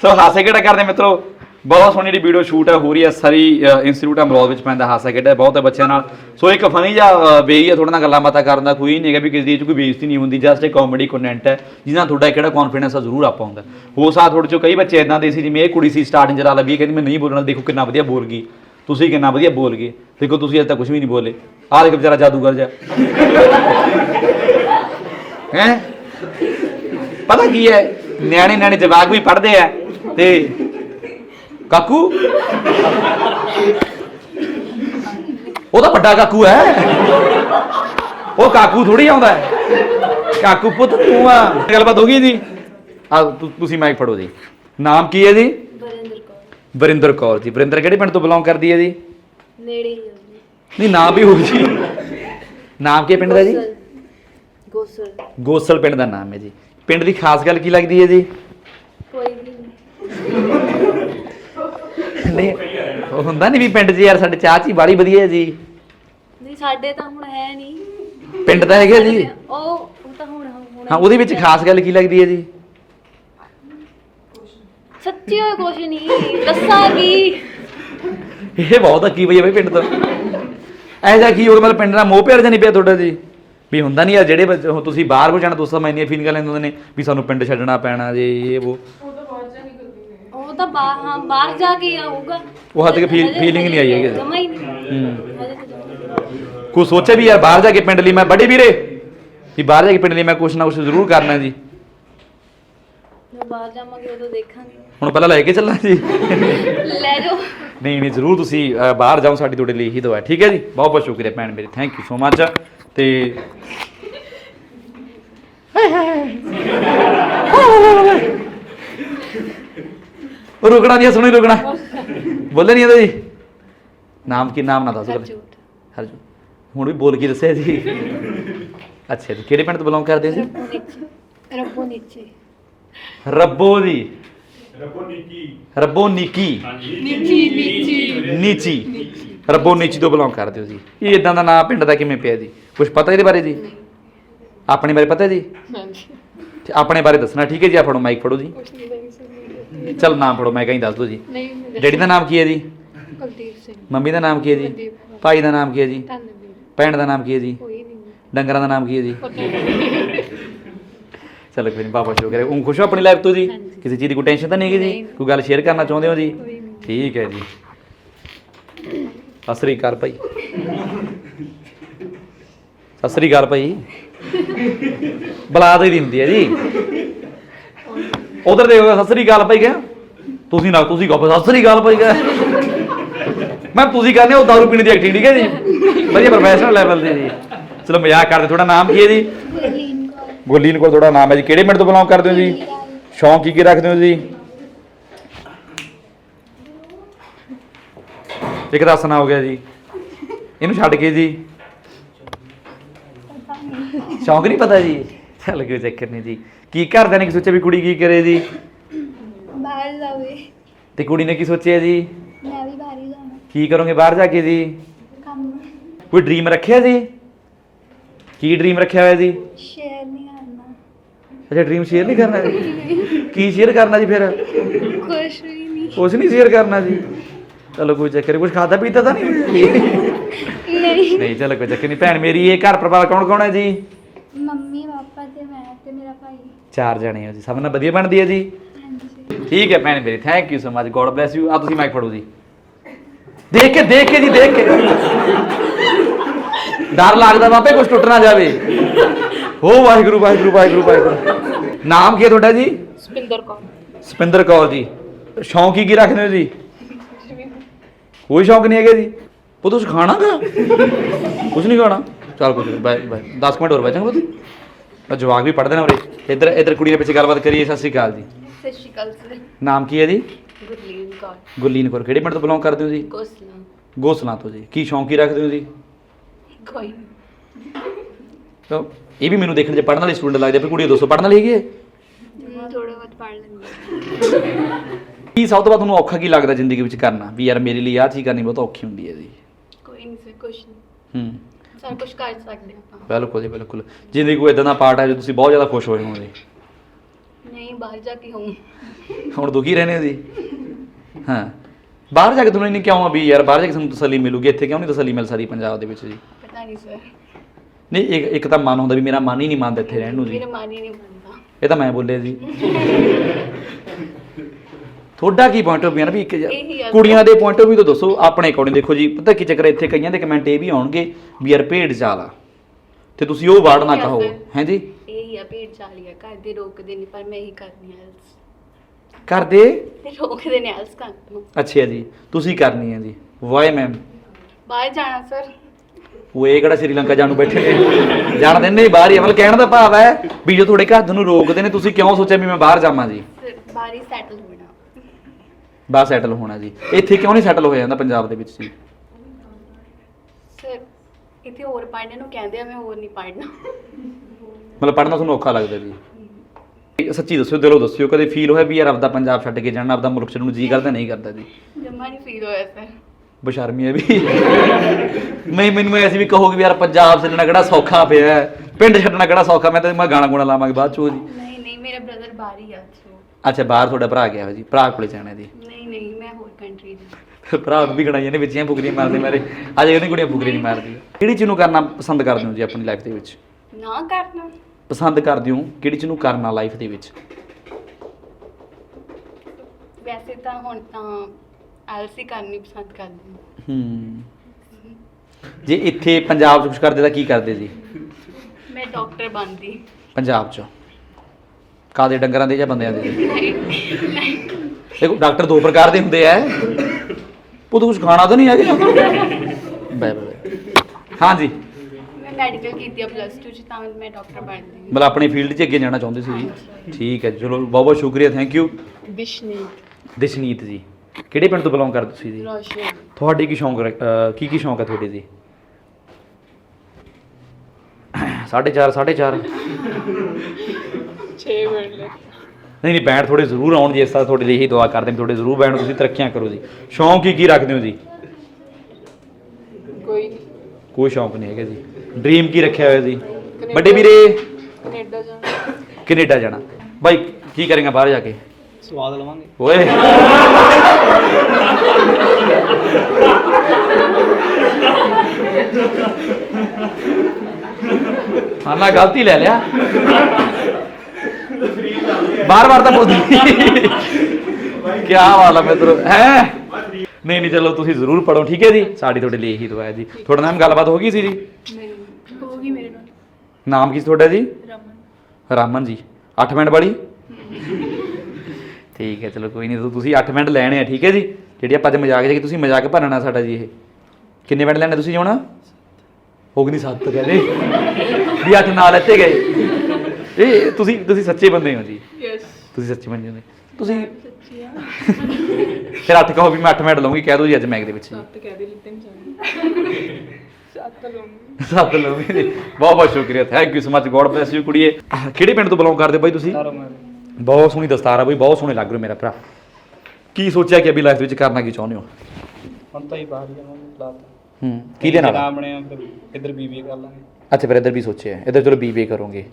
ਸੋ ਹਾਸੇ ਕਿਹੜਾ ਕਰਦੇ ਮਿੱਤਰੋ? ਬਹੁਤ ਸੋਹਣੀ ਜਿਹੜੀ ਵੀਡੀਓ ਸ਼ੂਟ ਹੈ ਹੋ ਰਹੀ ਹੈ ਸਾਰੀ ਇੰਸਟੀਚਿਊਟ ਅਮਰੋਦ ਵਿੱਚ ਪੈਂਦਾ ਹਾਸਾ ਖੇਡਾ ਬਹੁਤ ਹੈ ਬੱਚਿਆਂ ਨਾਲ। ਸੋ ਇੱਕ ਫਨੀ ਜਿਹਾ ਵੇ ਹੀ ਹੈ ਥੋੜਾ ਨਾਲ ਗੱਲਾਂ ਬਾਤਾਂ ਕਰਨ ਦਾ ਕੋਈ ਨਹੀਂ ਹੈਗਾ ਵੀ ਕਿਸੇ ਦੀ 'ਚ ਕੋਈ ਬੇਇੱਜ਼ਤੀ ਨਹੀਂ ਹੁੰਦੀ ਜਸਟ ਇੱਕ ਕਾਮੇਡੀ ਕੰਟੈਂਟ ਹੈ ਜਿਹਦੇ ਨਾਲ ਤੁਹਾਡਾ ਕਿਹੜਾ ਕੌਨਫੀਡੈਂਸ ਆ ਜ਼ਰੂਰ ਆਪਾਂ ਹੁੰਦਾ। ਹੋ ਸਕਦਾ ਤੁਹਾਡੇ ਚੋਂ ਕਈ ਬੱਚੇ ਇਦਾਂ ਦੇ ਸੀ ਜਿਵੇਂ ਇਹ ਕੁੜੀ ਸੀ ਸਟਾਰਟਿੰਗ ਜਰਾ ਲੱਗੀ ਕਹਿੰਦੀ ਮੈਂ ਨਹੀਂ ਬੋਲਣਾ ਦੇਖੋ ਕਿੰਨਾ ਵਧੀਆ ਬੋਲ ਗਈ। ਤੁਸੀਂ ਕਿੰਨਾ ਵਧੀਆ ਬੋਲ ਗਏ। ਦੇਖੋ, ਤੁਸੀਂ ਅਜੇ ਤੱਕ ਕੁਝ ਵੀ ਨਹੀਂ ਬੋਲੇ। ਆਹ ਦੇਖ ਵਿਚਾਰਾ ਜਾਦੂਗਰ ਜਾ ਹੈ? ਪਤਾ ਕੀ ਹੈ? ਨਿਆਣੇ ਨਿਆਣੇ ਜਵਾਕ ਵੀ ਪੜ੍ਹਦੇ ਆ ਤੇ ਕਾਕੂ? ਉਹ ਤਾਂ ਵੱਡਾ ਕਾਕੂ ਹੈ। ਉਹ ਕਾਕੂ ਥੋੜੀ ਆਉਂਦਾ ਹੈ। ਕਾਕੂ ਪੁੱਤ, ਤੂੰ ਆ। ਗੱਲਬਾਤ ਹੋ ਗਈ ਜੀ ਆ ਤੁਸੀਂ ਮਾਈਕ ਫੜੋ ਜੀ। ਨਾਮ ਕੀ ਹੈ ਜੀ ਵਰਿੰਦਰ ਕੌਰ ਜੀ ਵਰਿੰਦਰ ਕਿਹੜੇ ਪਿੰਡ ਤੋਂ ਬਿਲੋਂਗ ਕਰਦੀ ਹੈ ਜੀ? ਨੇੜੇ ਹੀ ਆ ਜੀ। ਨਹੀਂ ਨਾਮ ਵੀ ਹੋ ਜੀ ਨਾਮ ਕੀ ਪਿੰਡ ਦਾ ਜੀ? ਗੋਸਲ। ਗੋਸਲ। ਪਿੰਡ ਦਾ ਨਾਮ ਹੈ ਜੀ। ਪਿੰਡ ਦੀ ਖਾਸ ਗੱਲ ਕੀ ਲੱਗਦੀ ਹੈ ਜੀ? ਕੋਈ ਵੀ ਨਹੀਂ। ਨਹੀਂ ਉਹ ਹੁੰਦਾ ਨਹੀਂ ਵੀ ਪਿੰਡ 'ਚ ਯਾਰ ਸਾਡੇ ਚਾਹ ਚੀ ਬਾੜੀ ਵਧੀਆ ਹੈ ਜੀ। ਨਹੀਂ ਸਾਡੇ ਤਾਂ ਹੁਣ ਹੈ ਨਹੀਂ। ਪਿੰਡ ਦਾ ਹੈਗਾ ਜੀ? ਉਹ ਉਹ ਤਾਂ ਹੁਣ ਹੁਣ ਹਾਂ ਉਹਦੇ ਵਿੱਚ ਖਾਸ ਗੱਲ ਕੀ ਲੱਗਦੀ ਹੈ ਜੀ? ਸੱਚੀ ਹੋਏ ਕੁਛ ਨਹੀਂ ਦੱਸਾਂਗੀ। ਇਹ ਬਹੁਤ ਅੱਕੀ ਪਈ ਹੈ ਬਈ ਪਿੰਡ ਤੋਂ। ਐਸਾ ਕੀ ਹੋ ਗਿਆ ਮਤਲਬ ਪਿੰਡ ਦਾ ਮੋਹ ਪਿਆਰ ਜਾਂ ਨਹੀਂ ਪਿਆ ਤੁਹਾਡਾ ਜੀ? ਵੀ ਹੁੰਦਾ ਨਹੀਂ ਯਾਰ ਜਿਹੜੇ ਬੱਚੇ- ਹੁਣ ਤੁਸੀਂ ਬਾਹਰ ਕੋ ਜਾਣਾ ਦੋਸਤਾਂ ਮੈਂ ਇੰਨੀਆਂ ਫੀਲਿੰਗਾਂ ਲੈਂਦੇ ਹੁੰਦੇ ਨੇ ਵੀ ਸਾਨੂੰ ਪਿੰਡ ਛੱਡਣਾ ਪੈਣਾ ਜੇ ਇਹ ਉਹ ਉਹ ਤਾਂ ਬਾਹਰ ਹਾਂ ਬਾਹਰ ਜਾ ਕੇ ਆਊਗਾ। ਉਹ ਹੱਦ ਤੱਕ ਫੀਲ ਹਜੇ- ਫੀਲਿੰਗ ਨਹੀਂ ਆਈ ਹੈਗੀ। ਜਮਾਂ ਹੀ ਨਹੀਂ ਹੂੰ। ਹਜੇ ਤਾਂ ਜਮਾਂ ਹੀ ਨਹੀਂ। ਕੁਛ ਸੋਚਿਆ ਵੀ ਯਾਰ ਬਾਹਰ ਜਾ ਕੇ ਪਿੰਡ ਲਈ ਮੈਂ ਬੜੀ ਵੀਰੇ ਵੀ ਬਾਹਰ ਜਾ ਕੇ ਪਿੰਡ ਲਈ ਮੈਂ ਕੁਛ ਨਾ ਕੁਛ ਜ਼ਰੂਰ ਕਰਨਾ ਜੀ। ਜਦੋਂ ਬਾਹਰ ਜਾਵਾਂਗੇ ਉਦੋਂ ਦੇਖਾਂਗੇ। ਹੁਣ ਪਹਿਲਾਂ ਲੈ ਕੇ ਚੱਲਾਂ ਜੀ? ਲੈ ਜਾਓ। ਨਹੀਂ ਨਹੀਂ ਜ਼ਰੂਰ ਤੁਸੀਂ ਅ, ਬਾਹਰ ਜਾਓ ਸਾਡੀ ਤੁਹਾਡੇ ਲਈ ਇਹੀ ਦੁਆ ਹੈ। ਠੀਕ ਹੈ ਜੀ? ਬਹੁਤ ਬਹੁਤ ਸ਼ੁਕਰੀਆ ਭੈਣ ਮੇਰੀ। ਥੈਂਕ ਯੂ ਸੋ ਮੱਚ ਤੇ ਉਹ ਰੁਕਣਾ ਨਹੀਂ ਸੁਣੀ ਰੁਕਣਾ। ਬੋਲੇ ਨਹੀਂ ਆਉਂਦਾ ਜੀ। ਨਾਮ ਕੀ ਨਾਮ ਨਾ ਦੱਸੋ ਪਹਿਲੇ। ਹਰਜੋਤ। ਹਰਜੋਤ। ਹੁਣ ਵੀ ਬੋਲ ਕੇ ਦੱਸਿਆ ਜੀ। ਅੱਛਾ ਜੀ ਕਿਹੜੇ ਪਿੰਡ ਤੋਂ ਬਿਲੋਂਗ ਕਰਦੇ ਹੋ ਜੀ? ਰੱਬੋ ਨੀਚੇ। ਰੱਬੋ ਨੀਚੇ ਰੱਬੋ ਨੀਕੀ। ਨੀਚੀ ਨੀਚੀ। ਨੀਚੀ। ਰੱਬੋ ਨੀਚੀ ਤੋਂ ਬਿਲੋਂਗ ਕਰਦੇ ਹੋ ਜੀ। ਇਹ ਇਦਾਂ ਦਾ ਨਾਮ ਪਿੰਡ ਦਾ ਕਿਵੇਂ ਪਿਆ ਜੀ? ਕੁਝ ਪਤਾ ਇਹਦੇ ਬਾਰੇ ਜੀ? ਆਪਣੇ ਬਾਰੇ ਪਤਾ ਜੀ? ਹਾਂਜੀ। ਤੇ ਆਪਣੇ ਬਾਰੇ ਦੱਸਣਾ ਠੀਕ ਹੈ ਜੀ? ਆ ਫੜੋ ਮਾਈਕ ਫੜੋ ਜੀ। ਚਲ ਨਾਮ ਫੜੋ ਮੈਂ ਕਹੀਂ ਦੱਸ ਦੋ ਜੀ। ਨਹੀਂ ਡੈਡੀ ਦਾ ਨਾਮ ਕੀ ਹੈ ਜੀ? ਕੁਲਦੀਪ ਸਿੰਘ। ਮੰਮੀ ਦਾ ਨਾਮ ਕੀ ਹੈ ਜੀ? ਭਾਈ ਦਾ ਨਾਮ ਕੀ ਹੈ ਜੀ? ਧੰਨਵਾਦ ਭੈਣ ਦਾ ਨਾਮ ਕੀ ਹੈ ਜੀ? ਕੋਈ ਨਹੀਂ। ਡੰਗਰਾਂ ਦਾ ਨਾਮ ਕੀ ਹੈ ਜੀ? ਪਤਾ ਨਹੀਂ। ਚਲੋ ਕੋਈ ਨਹੀਂ ਬਾਬਾ ਸ਼ੁਕਰ ਹੈ। ਉਹ ਖੁਸ਼ ਹੋ ਆਪਣੀ ਲਾਈਫ ਤੋਂ ਜੀ? ਕਿਸੇ ਚੀਜ਼ ਦੀ ਕੋਈ ਟੈਨਸ਼ਨ ਤਾਂ ਨਹੀਂ ਹੈਗੀ ਜੀ? ਕੋਈ ਗੱਲ ਸ਼ੇਅਰ ਕਰਨਾ ਚਾਹੁੰਦੇ ਹੋ ਜੀ? ਠੀਕ ਹੈ ਜੀ। ਸਤਿ ਸ੍ਰੀ ਅਕਾਲ ਭਾਈ। ਸਤਿ ਸ੍ਰੀ ਅਕਾਲ ਭਾਈ। ਬੁਲਾ ਦੇ ਦੀ ਹੁੰਦੀ ਹੈ ਜੀ। ਉਧਰ ਦੇਖੋ ਸਤਿ ਸ੍ਰੀ ਅਕਾਲ ਭਾਈ ਕਿਹਾ। ਤੁਸੀਂ ਨਾ ਤੁਸੀਂ ਕਹੋ ਸਤਿ ਸ੍ਰੀ ਅਕਾਲ ਭਾਈ ਕਿਹਾ। ਮੈਂ ਤੁਸੀਂ ਕਹਿੰਦੇ ਹੋ ਦਾਰੂ ਪੀਣ ਦੀ ਐਕਟਿਵ ਠੀਕ ਹੈ ਜੀ? ਵਧੀਆ ਪ੍ਰੋਫੈਸ਼ਨਲ ਲੈਵਲ ਤੇ ਜੀ। ਚਲੋ ਮਜ਼ਾਕ ਕਰਦੇ ਤੁਹਾਡਾ ਨਾਮ ਕੀ ਹੈ ਜੀ? ਗੁਰਲੀਨ ਕੋਲ ਤੁਹਾਡਾ ਨਾਮ ਹੈ ਜੀ। ਕਿਹੜੇ ਪਿੰਡ ਤੋਂ ਬਿਲੋਂਗ ਕਰਦੇ ਹੋ ਜੀ? ਸ਼ੌਂਕ ਕੀ ਕੀ ਰੱਖਦੇ ਹੋ ਜੀ? ਇੱਕ ਦਾ ਸੁਣਾ ਹੋ ਗਿਆ ਜੀ। ਇਹਨੂੰ ਛੱਡ ਕੇ ਜੀ। ਸ਼ੌਂਕ ਨਹੀਂ ਪਤਾ ਜੀ? ਚੱਲ ਕੋਈ ਚੱਕਰ ਨਹੀਂ ਜੀ। ਕੀ ਘਰਦਿਆਂ ਨੇ ਕੀ ਸੋਚਿਆ ਵੀ ਕੁੜੀ ਕੀ ਕਰੇ ਜੀ? ਬਾਹਰ ਜਾਵੇ। ਤੇ ਕੁੜੀ ਨੇ ਕੀ ਸੋਚਿਆ ਜੀ? ਮੈਂ ਵੀ ਬਾਹਰ ਹੀ ਜਾਣਾ ਕੀ ਕਰੋਗੇ ਬਾਹਰ ਜਾ ਕੇ ਜੀ? ਕੰਮ। ਕੋਈ ਡ੍ਰੀਮ ਰੱਖਿਆ ਜੀ? ਕੀ ਡ੍ਰੀਮ ਰੱਖਿਆ ਹੋਇਆ ਜੀ? ਅੱਛਾ ਡ੍ਰੀਮ ਸ਼ੇਅਰ ਨਹੀਂ ਕਰਨਾ? ਜੀ ਕੀ ਸ਼ੇਅਰ ਕਰਨਾ ਜੀ ਫਿਰ? ਕੁਛ ਵੀ ਨਹੀਂ ਕੁਛ ਨਹੀਂ ਸ਼ੇਅਰ ਕਰਨਾ ਜੀ? ਚਲੋ ਕੋਈ ਚੱਕਰ ਕੁਛ ਖਾਦਾ ਪੀਤਾ ਤਾਂ ਨਹੀਂ ਨਹੀਂ। ਨਹੀਂ ਚਲੋ ਕੋਈ ਚੱਕਰ ਨਹੀਂ ਭੈਣ ਮੇਰੀ ਇਹ ਘਰ ਪਰਿਵਾਰ ਕੌਣ ਕੌਣ ਹੈ ਜੀ? ਮੰਮੀ ਪਾਪਾ ਤੇ ਮੈਂ ਤੇ ਮੇਰਾ ਭਾਈ। ਚਾਰ ਜਣੇ ਹੋ ਜੀ। ਸਭ ਨਾਲ ਵਧੀਆ ਬਣਦੀ ਹੈ ਜੀ? ਠੀਕ ਹੈ ਭੈਣ ਮੇਰੀ thank you so much God bless you ਆ ਤੁਸੀਂ ਮਾਈਕ ਫੜੋ ਜੀ। ਦੇਖ ਕੇ ਦੇਖ ਕੇ ਜੀ ਦੇਖ ਕੇ। ਡਰ ਲੱਗਦਾ ਬਾਪੇ ਕੁਝ ਟੁੱਟ ਨਾ ਜਾਵੇ। ਹੋ ਵਾਹਿਗੁਰੂ ਵਾਹਿਗੁਰੂ ਵਾਹਿਗੁਰੂ ਵਾਹਿਗੁਰੂ। ਨਾਮ ਕੀ ਹੈ ਤੁਹਾਡਾ ਜੀ? ਸਪਿੰਦਰ ਕੌਰ। ਸਪਿੰਦਰ ਕੌਰ ਜੀ। ਸ਼ੌਂਕ ਕੀ ਕੀ ਰੱਖਦੇ ਹੋ ਜੀ? ਕੋਈ ਸ਼ੌਂਕ ਨਹੀਂ ਹੈਗਾ ਜੀ। ਉਹ ਤੁਸੀਂ ਖਾਣਾਗਾ ਕੁਝ ਨਹੀਂ ਖਾਣਾ? ਚੱਲ ਕੁਝ ਬਾਏ ਬਾਏ। 10 ਮਿੰਟ ਹੋਰ ਬਚਾਂਗੇ ਬਸ ਜਵਾਕ ਵੀ ਪੜ੍ਹਦੇ ਨੇ ਉਰੇ। ਇੱਧਰ ਇੱਧਰ ਕੁੜੀ ਦੇ ਪਿੱਛੇ ਗੱਲਬਾਤ ਕਰੀਏ ਸਤਿ ਸ਼੍ਰੀ ਅਕਾਲ ਜੀ। ਸਤਿ ਸ਼੍ਰੀ ਅਕਾਲ ਸਰ। ਨਾਮ ਕੀ ਹੈ ਜੀ? ਗੁਰਲੀਨ ਕੌਰ। ਗੁਰਲੀਨ ਕੌਰ। ਕਿਹੜੇ ਪਿੰਡ ਤੋਂ ਬਿਲੋਂਗ ਕਰਦੇ ਹੋ ਜੀ? ਕੋਸਲਾ ਗੋਸਲਾਂ ਤੋਂ ਜੀ। ਕੀ ਸ਼ੌਂਕ ਕੀ ਰੱਖਦੇ ਹੋ ਜੀ? ਕੋਈ ਤਾਂ ਇਹ ਵੀ ਮੈਨੂੰ ਦੇਖਣ 'ਚ ਪੜ੍ਹਨ ਵਾਲੀ ਸਟੂਡੈਂਟ ਲੱਗਦੇ ਪਰ ਕੁੜੀ ਦੋਸਤੋ ਪੜ੍ਹਨ ਵਾਲੀ ਹੈਗੀ ਹੈ ਥੋੜਾ ਬਹੁਤ ਪੜ੍ਹ ਲੈਂਦੀ ਕੀ ਸਭ ਤੋਂ ਵੱਧ ਤੁਹਾਨੂੰ ਔਖਾ ਕੀ ਲੱਗਦਾ ਜ਼ਿੰਦਗੀ ਵਿੱਚ ਕਰਨਾ? ਵੀ ਯਾਰ ਮੇਰੇ ਲਈ ਆਹ ਚੀਜ਼ ਕਰਨੀ ਬਹੁਤ ਔਖੀ ਹੁੰਦੀ ਹੈ ਜੀ। ਕੋਈ ਨਹੀਂ ਸਰ ਕੁਛ ਨਹੀਂ ਹੂੰ। ਸਰ ਕੁਛ ਕਰ ਸਕਦੇ ਆਪਾਂ। ਬਿਲਕੁਲ ਜੀ ਬਿਲਕੁਲ। ਜ਼ਿੰਦਗੀ ਕੋਈ ਇਦਾਂ ਦਾ ਪਾਰਟ ਹੈ ਜੋ ਤੁਸੀਂ ਬਹੁਤ ਜ਼ਿਆਦਾ ਖੁਸ਼ ਹੋਏ ਹੋਵੋਗੇ? ਨਹੀਂ ਬਾਹਰ ਜਾ ਕੇ ਹੂੰ ਹੁਣ ਦੁਖੀ ਰਹਿੰਦੇ ਹੋ ਜੀ? ਹਾਂ। ਬਾਹਰ ਜਾ ਕੇ ਤੁਹਾਨੂੰ ਇੰਨੀ ਕਿਉਂ ਆ ਵੀ ਯਾਰ ਬਾਹਰ ਜਾ ਕੇ ਤੁਹਾਨੂੰ ਤਸੱਲੀ ਮਿਲੂਗੀ? ਇੱਥੇ ਕਿਉਂ ਨਹੀਂ ਤਸੱਲੀ ਮਿਲ ਸਕਦੀ ਪੰਜਾਬ ਦੇ ਵਿੱਚ ਜੀ? ਪਤਾ ਨਹੀਂ ਸਰ ਨਹੀਂ ਇੱਕ ਇੱਕ ਤਾਂ ਮਨ ਹੁੰਦਾ ਵੀ ਮੇਰਾ ਮਨ ਹੀ ਨਹੀਂ ਮੰਨਦਾ ਇੱਥੇ ਰਹਿਣ ਨੂੰ ਜੀ। ਮੇਰਾ ਮਨ ਹੀ ਨਹੀਂ ਮੰਨਦਾ। ਇਹ ਤਾਂ ਮੈਂ ਬੋਲਿਆ ਜੀ। ਤੁਹਾਡਾ ਕੀ ਪੁਆਇੰਟ ਆਫ ਵੀ ਨਾ ਵੀ ਇੱਕ ਇਹੀ ਆ। ਕੁੜੀਆਂ ਦੇ ਪੁਆਇੰਟ ਆਫ ਵੀ ਤੋਂ ਦੱਸੋ ਆਪਣੇ ਅਕੋਰਡਿੰਗ ਦੇਖੋ ਜੀ। ਪਤਾ ਕੀ ਚੱਕਰ ਹੈ, ਇੱਥੇ ਕਈਆਂ ਦੇ ਕਮੈਂਟ ਇਹ ਵੀ ਆਉਣਗੇ ਵੀ ਯਾਰ ਭੇਡ ਆ। ਤੇ ਤੁਸੀਂ ਉਹ ਵਰਡ ਨਾ ਕਹੋ. ਹੈ ਜੀ? ਇਹੀ ਆ ਭੇਡ ਚਾਲੀਆ ਘਰ ਦੇ ਰੋਕਦੇ ਨਹੀਂ ਪਰ ਮੈਂ ਹੀ ਕਰਨੀ ਆ ਐਲਸ ਕਰਦੇ ਤੇ ਰੋਕਦੇ ਨੇ ਐਲਸ ਨੂੰ ਅੱਛਾ ਜੀ। ਤੁਸੀਂ ਕਰਨੀ ਹੈ ਜੀ। ਵਾਈ ਮੈਮ ਬਾਹਰ ਜਾਣਾ ਸਰ ਉਹ ਇਹ ਕਿਹੜਾ ਸ਼੍ਰੀਲੰਕਾ ਜਾਣ ਨੂੰ ਬੈਠੇ ਨੇ? ਜਾਣ ਦਿੰਦੇ ਹੀ ਬਾਹਰ ਹੀ ਅਮਲ ਕਹਿਣ ਦਾ ਭਾਵ ਹੈ ਵੀ ਜੋ ਤੁਹਾਡੇ ਘਰ ਨੂੰ ਰੋਕਦੇ ਨੇ ਤੁਸੀਂ ਕਿਉਂ ਸੋਚਿਆ ਵੀ ਮੈਂ ਬਾਹਰ ਜਾਵਾਂ ਜੀ? ਬਾਹਰ ਹੀ ਸੈਟਲ ਹੋਣਾ। ਬਾਹਰ ਸੈਟਲ ਹੋਣਾ ਜੀ। ਇੱਥੇ ਕਿਉਂ ਨਹੀਂ ਸੈਟਲ ਹੋ ਜਾਂਦਾ ਪੰਜਾਬ ਦੇ ਵਿੱਚ ਜੀ? ਸਰ ਇੱਥੇ ਹੋਰ ਪੜ੍ਹਨੇ ਨੂੰ ਕਹਿੰਦੇ ਆ ਮੈਂ ਹੋਰ ਨਹੀਂ ਪੜ੍ਹਨਾ। ਮਤਲਬ ਪੜ੍ਹਨਾ ਤੁਹਾਨੂੰ ਔਖਾ ਲੱਗਦਾ ਜੀ। ਸੱਚੀ ਦੱਸਿਓ ਦਿਲੋਂ ਦੱਸਿਓ ਕਦੇ ਫੀਲ ਹੋਇਆ ਵੀ ਯਾਰ ਆਪਦਾ ਪੰਜਾਬ ਛੱਡ ਕੇ ਜਾਣਾ ਆਪਦਾ ਮੁਲਕ ਛੱਡਣ ਨੂੰ ਜੀ ਕਰਦਾ ਨਹੀਂ ਕਰਦਾ ਜੀ? ਜਮਾ ਨਹੀਂ ਫੀਲ ਹੋਇਆ ਸਰ। ਬਸ਼ਰਮੀ ਹੈ ਵੀ। ਮੈਂ ਮੈਨੂੰ ਐਸੀ ਵੀ ਕਹੋਗੇ ਵੀ ਯਾਰ ਪੰਜਾਬ ਛੱਡਣਾ ਕਿਹੜਾ ਸੌਖਾ ਪਿਆ ਹੈ, ਪਿੰਡ ਛੱਡਣਾ ਕਿਹੜਾ ਸੌਖਾ ਮੈਂ ਤਾਂ ਮੈਂ ਗਾਣਾ ਗੁਣਾ ਲਾਵਾਂਗੇ ਬਾਅਦ ਚੋਂ ਜੀ। ਨਹੀਂ ਨਹੀਂ ਮੇਰਾ ਬ੍ਰਦਰ ਬਾਹਰ ਹੀ ਆ ਸੋ ਅੱਛਾ ਬਾਹਰ ਤੁਹਾਡਾ ਭਰਾ ਗਿਆ ਹੋਇਆ ਜੀ ਭਰਾ ਕੋਲੇ ਜਾਣਾ ਜੀ। ਨਹੀਂ ਨਹੀਂ ਮੈਂ ਹੋਰ ਕੰਟਰੀ ਦੀ। ਭਰਾ ਨੂੰ ਵੀ ਗਣਾਈਆਂ ਨੇ ਵਿੱਚੀਆਂ ਫੁਕਰੀਆਂ ਮਾਰਦੇ ਮਾਰੇ। ਅੱਜ ਇਹਨੇ ਕੁੜੀਆਂ ਫੁਕਰੀ ਨਹੀਂ ਮਾਰਦੀ ਕਿਹੜੀ ਚੀਜ਼ ਨੂੰ ਕਰਨਾ ਪਸੰਦ ਕਰਦੇ ਹੋ ਜੀ ਆਪਣੀ ਲਾਈਫ ਦੇ ਵਿੱਚ? ਨਾ ਕਰਨਾ। ਪਸੰਦ ਕਰਦੇ ਹੋ ਕਿਹੜੀ ਚੀਜ਼ ਨੂੰ ਕਰਨਾ ਲਾਈਫ ਦੇ ਵਿੱਚ? ਵੈਸੇ ਤਾਂ ਹੁਣ ਤਾਂ ਐਲਸੀ ਕਰਨੀ ਪਸੰਦ ਕਰਦੀ ਹਾਂ। ਹੂੰ। ਜੇ ਇੱਥੇ ਪੰਜਾਬ 'ਚ ਕੁਝ ਕਰਦੇ ਤਾਂ ਕੀ ਕਰਦੇ ਜੀ? ਮੈਂ ਡਾਕਟਰ ਬਣਦੀ। ਪੰਜਾਬ 'ਚ। ਕਾਦੇ ਡੰਗਰਾਂ ਦੇ ਜਾਂ ਬੰਦਿਆਂ ਦੇ? ਨਹੀਂ ਨਹੀਂ। ਦੇਖੋ ਡਾਕਟਰ ਦੋ ਪ੍ਰਕਾਰ ਦੇ ਹੁੰਦੇ ਆ। ਉਹ ਤਾਂ ਕੁਝ ਖਾਣਾ ਤਾਂ ਨਹੀਂ ਹੈਗਾ। ਬਾਏ ਬਾਏ ਹਾਂਜੀ ਮੈਂ ਮੈਡੀਕਲ ਕੀਤੀ ਆ ਪਲੱਸ 2 ਚ ਤਾਂ ਮੈਂ ਡਾਕਟਰ ਬਣਦੀ ਮਤਲਬ ਆਪਣੀ ਫੀਲਡ 'ਚ ਅੱਗੇ ਜਾਣਾ ਚਾਹੁੰਦੇ ਸੀ ਜੀ? ਠੀਕ ਹੈ ਚਲੋ ਬਹੁਤ ਬਹੁਤ ਸ਼ੁਕਰੀਆ ਥੈਂਕ ਯੂ ਹਾਂ ਵਿਸ਼ਨੀਤ। ਦਿਸ਼ਨੀਤ ਜੀ। ਕਿਹੜੇ ਪਿੰਡ ਤੋਂ ਬਿਲੋਂਗ ਕਰਦੇ ਤੁਸੀਂ ਜੀ? ਰੋਸ਼ਨ। ਤੁਹਾਡੇ ਕੀ ਸ਼ੌਂਕ ਅਹ ਕੀ ਕੀ ਸ਼ੌਂਕ ਹੈ ਤੁਹਾਡੇ ਜੀ? 4.5 4.5 6 ਮਿੰਟ ਨਹੀਂ ਨਹੀਂ ਬੈਂਡ ਥੋੜੇ ਜ਼ਰੂਰ ਆਉਣ ਜੀ ਇਸ ਤਰ੍ਹਾਂ ਤੁਹਾਡੇ ਲਈ ਹੀ ਦੁਆ ਕਰਦੇ ਹਾਂ ਤੁਹਾਡੇ ਜ਼ਰੂਰ ਬੈਂਡ ਤੁਸੀਂ ਤਰੱਕੀਆਂ ਕਰੋ ਜੀ। ਸ਼ੌਂਕ ਕੀ ਕੀ ਰੱਖਦੇ ਹੋ ਜੀ? ਕੋਈ ਨਹੀਂ ਕੋਈ ਸ਼ੌਂਕ ਨਹੀਂ ਹੈਗਾ ਜੀ। ਡ੍ਰੀਮ ਕੀ ਰੱਖਿਆ ਹੋਇਆ ਜੀ? ਵੱਡੇ ਵੀਰੇ? ਕੈਨੇਡਾ ਜਾਣਾ। ਕੈਨੇਡਾ ਜਾਣਾ। ਬਾਈ ਕੀ ਕਰੇਗਾ ਬਾਹਰ ਜਾ ਕੇ? ਸਵਾਦ ਲਵਾਂਗੇ। ਓਏ। ਆਨਾ ਗਲਤੀ ਲੈ ਲਿਆ। ਬਾਰ ਬਾਰ ਤਾਂ ਪੁੱਛਦੀ ਕੀ ਹਾਲ ਹੈ ਮਿੱਤਰੋ ਹੈ? ਨਹੀਂ ਨਹੀਂ ਚਲੋ ਤੁਸੀਂ ਜ਼ਰੂਰ ਪੜੋ ਠੀਕ ਹੈ ਜੀ? ਸਾਡੀ ਤੁਹਾਡੇ ਲਈ ਇਹੀ ਦੁਆ ਹੈ ਜੀ। ਤੁਹਾਡਾ ਨਾਮ ਗੱਲਬਾਤ ਹੋ ਗਈ ਸੀ ਜੀ? ਨਹੀਂ ਹੋ ਗਈ ਮੇਰੇ ਨਾਲ। ਨਾਮ ਕੀ ਸੀ ਤੁਹਾਡਾ ਜੀ? ਰਮਨ। ਰਾਮਨ ਜੀ। 8 ਮਿੰਟ ਵਾਲੀ? ਠੀਕ ਹੈ ਚਲੋ ਕੋਈ ਨਹੀਂ ਤੁਸੀਂ 8 ਮਿੰਟ ਲੈਣੇ ਆ ਠੀਕ ਹੈ ਜੀ? ਜਿਹੜੀ ਆਪਾਂ ਅੱਜ ਮਜ਼ਾਕ ਜੇ ਤੁਸੀਂ ਮਜ਼ਾਕ ਭਰਨਾ ਸਾਡਾ ਜੀ ਇਹ। ਕਿੰਨੇ ਮਿੰਟ ਲੈਣੇ ਤੁਸੀਂ ਹੁਣ ਹੋ ਗਈ ਨਹੀਂ ਸੱਤ ਕਹਿੰਦੇ ਵੀ 8 ਨਾਲ ਇੱਥੇ ਗਏ। ਇਹ ਤੁਸੀਂ ਤੁਸੀਂ ਸੱਚੇ ਬੰਦੇ ਹੋ ਜੀ। ਯੈਸ ਤੁਸੀਂ ਸੱਚੇ ਬੰਦੇ ਹੋ ਤੁਸੀਂ ਫਿਰ 8 ਕਹੋ ਵੀ ਮੈਂ 8 ਮਿੰਟ ਲਵਾਂਗੀ ਕਹਿ ਦਿਓ ਜੀ ਅੱਜ ਮੈਗ ਦੇ ਵਿੱਚ। ਜੀ ਸੱਤ ਕਹਿ ਦੇ ਲਿੱਤੇ ਨਹੀਂ ਸੱਤ ਲਊਂਗੀ। ਸੱਤ ਲਵਾਂਗੇ ਬਹੁਤ ਬਹੁਤ ਸ਼ੁਕਰੀਆ। Thank you so much God bless you ਕੁੜੀਏ। ਕਿਹੜੇ ਪਿੰਡ ਤੋਂ ਬਿਲੋਂਗ ਕਰਦੇ ਬਾਈ ਤੁਸੀਂ? ਬਹੁਤ ਸੋਹਣੀ ਦਸਤਾਰ ਆ ਬਈ ਬਹੁਤ ਸੋਹਣੇ ਲੱਗ ਰਹੇ ਹੋ ਮੇਰਾ ਭਰਾ। ਕੀ ਸੋਚਿਆ ਕਿ ਅਭੀ ਲਾਈਫ ਵਿੱਚ ਕਰਨਾ ਕੀ ਚਾਹੁੰਦੇ ਹੋ? ਹੁਣ ਤਾਂ ਹੀ ਬਾਹਰ ਜਾਵਾਂਗੇ ਪਲਾਟ ਹੂੰ ਕਿਹਦੇ ਨਾਲ ਆਪਣੇ ਇੱਧਰ ਬੀਬੀਏ ਕਰ ਲਾਂਗੇ। ਅੱਛਾ ਫਿਰ ਇੱਧਰ ਵੀ ਸੋਚਿਆ। ਇੱਧਰ ਚਲੋ ਬੀਬੀਏ ਕਰੋਗੇ।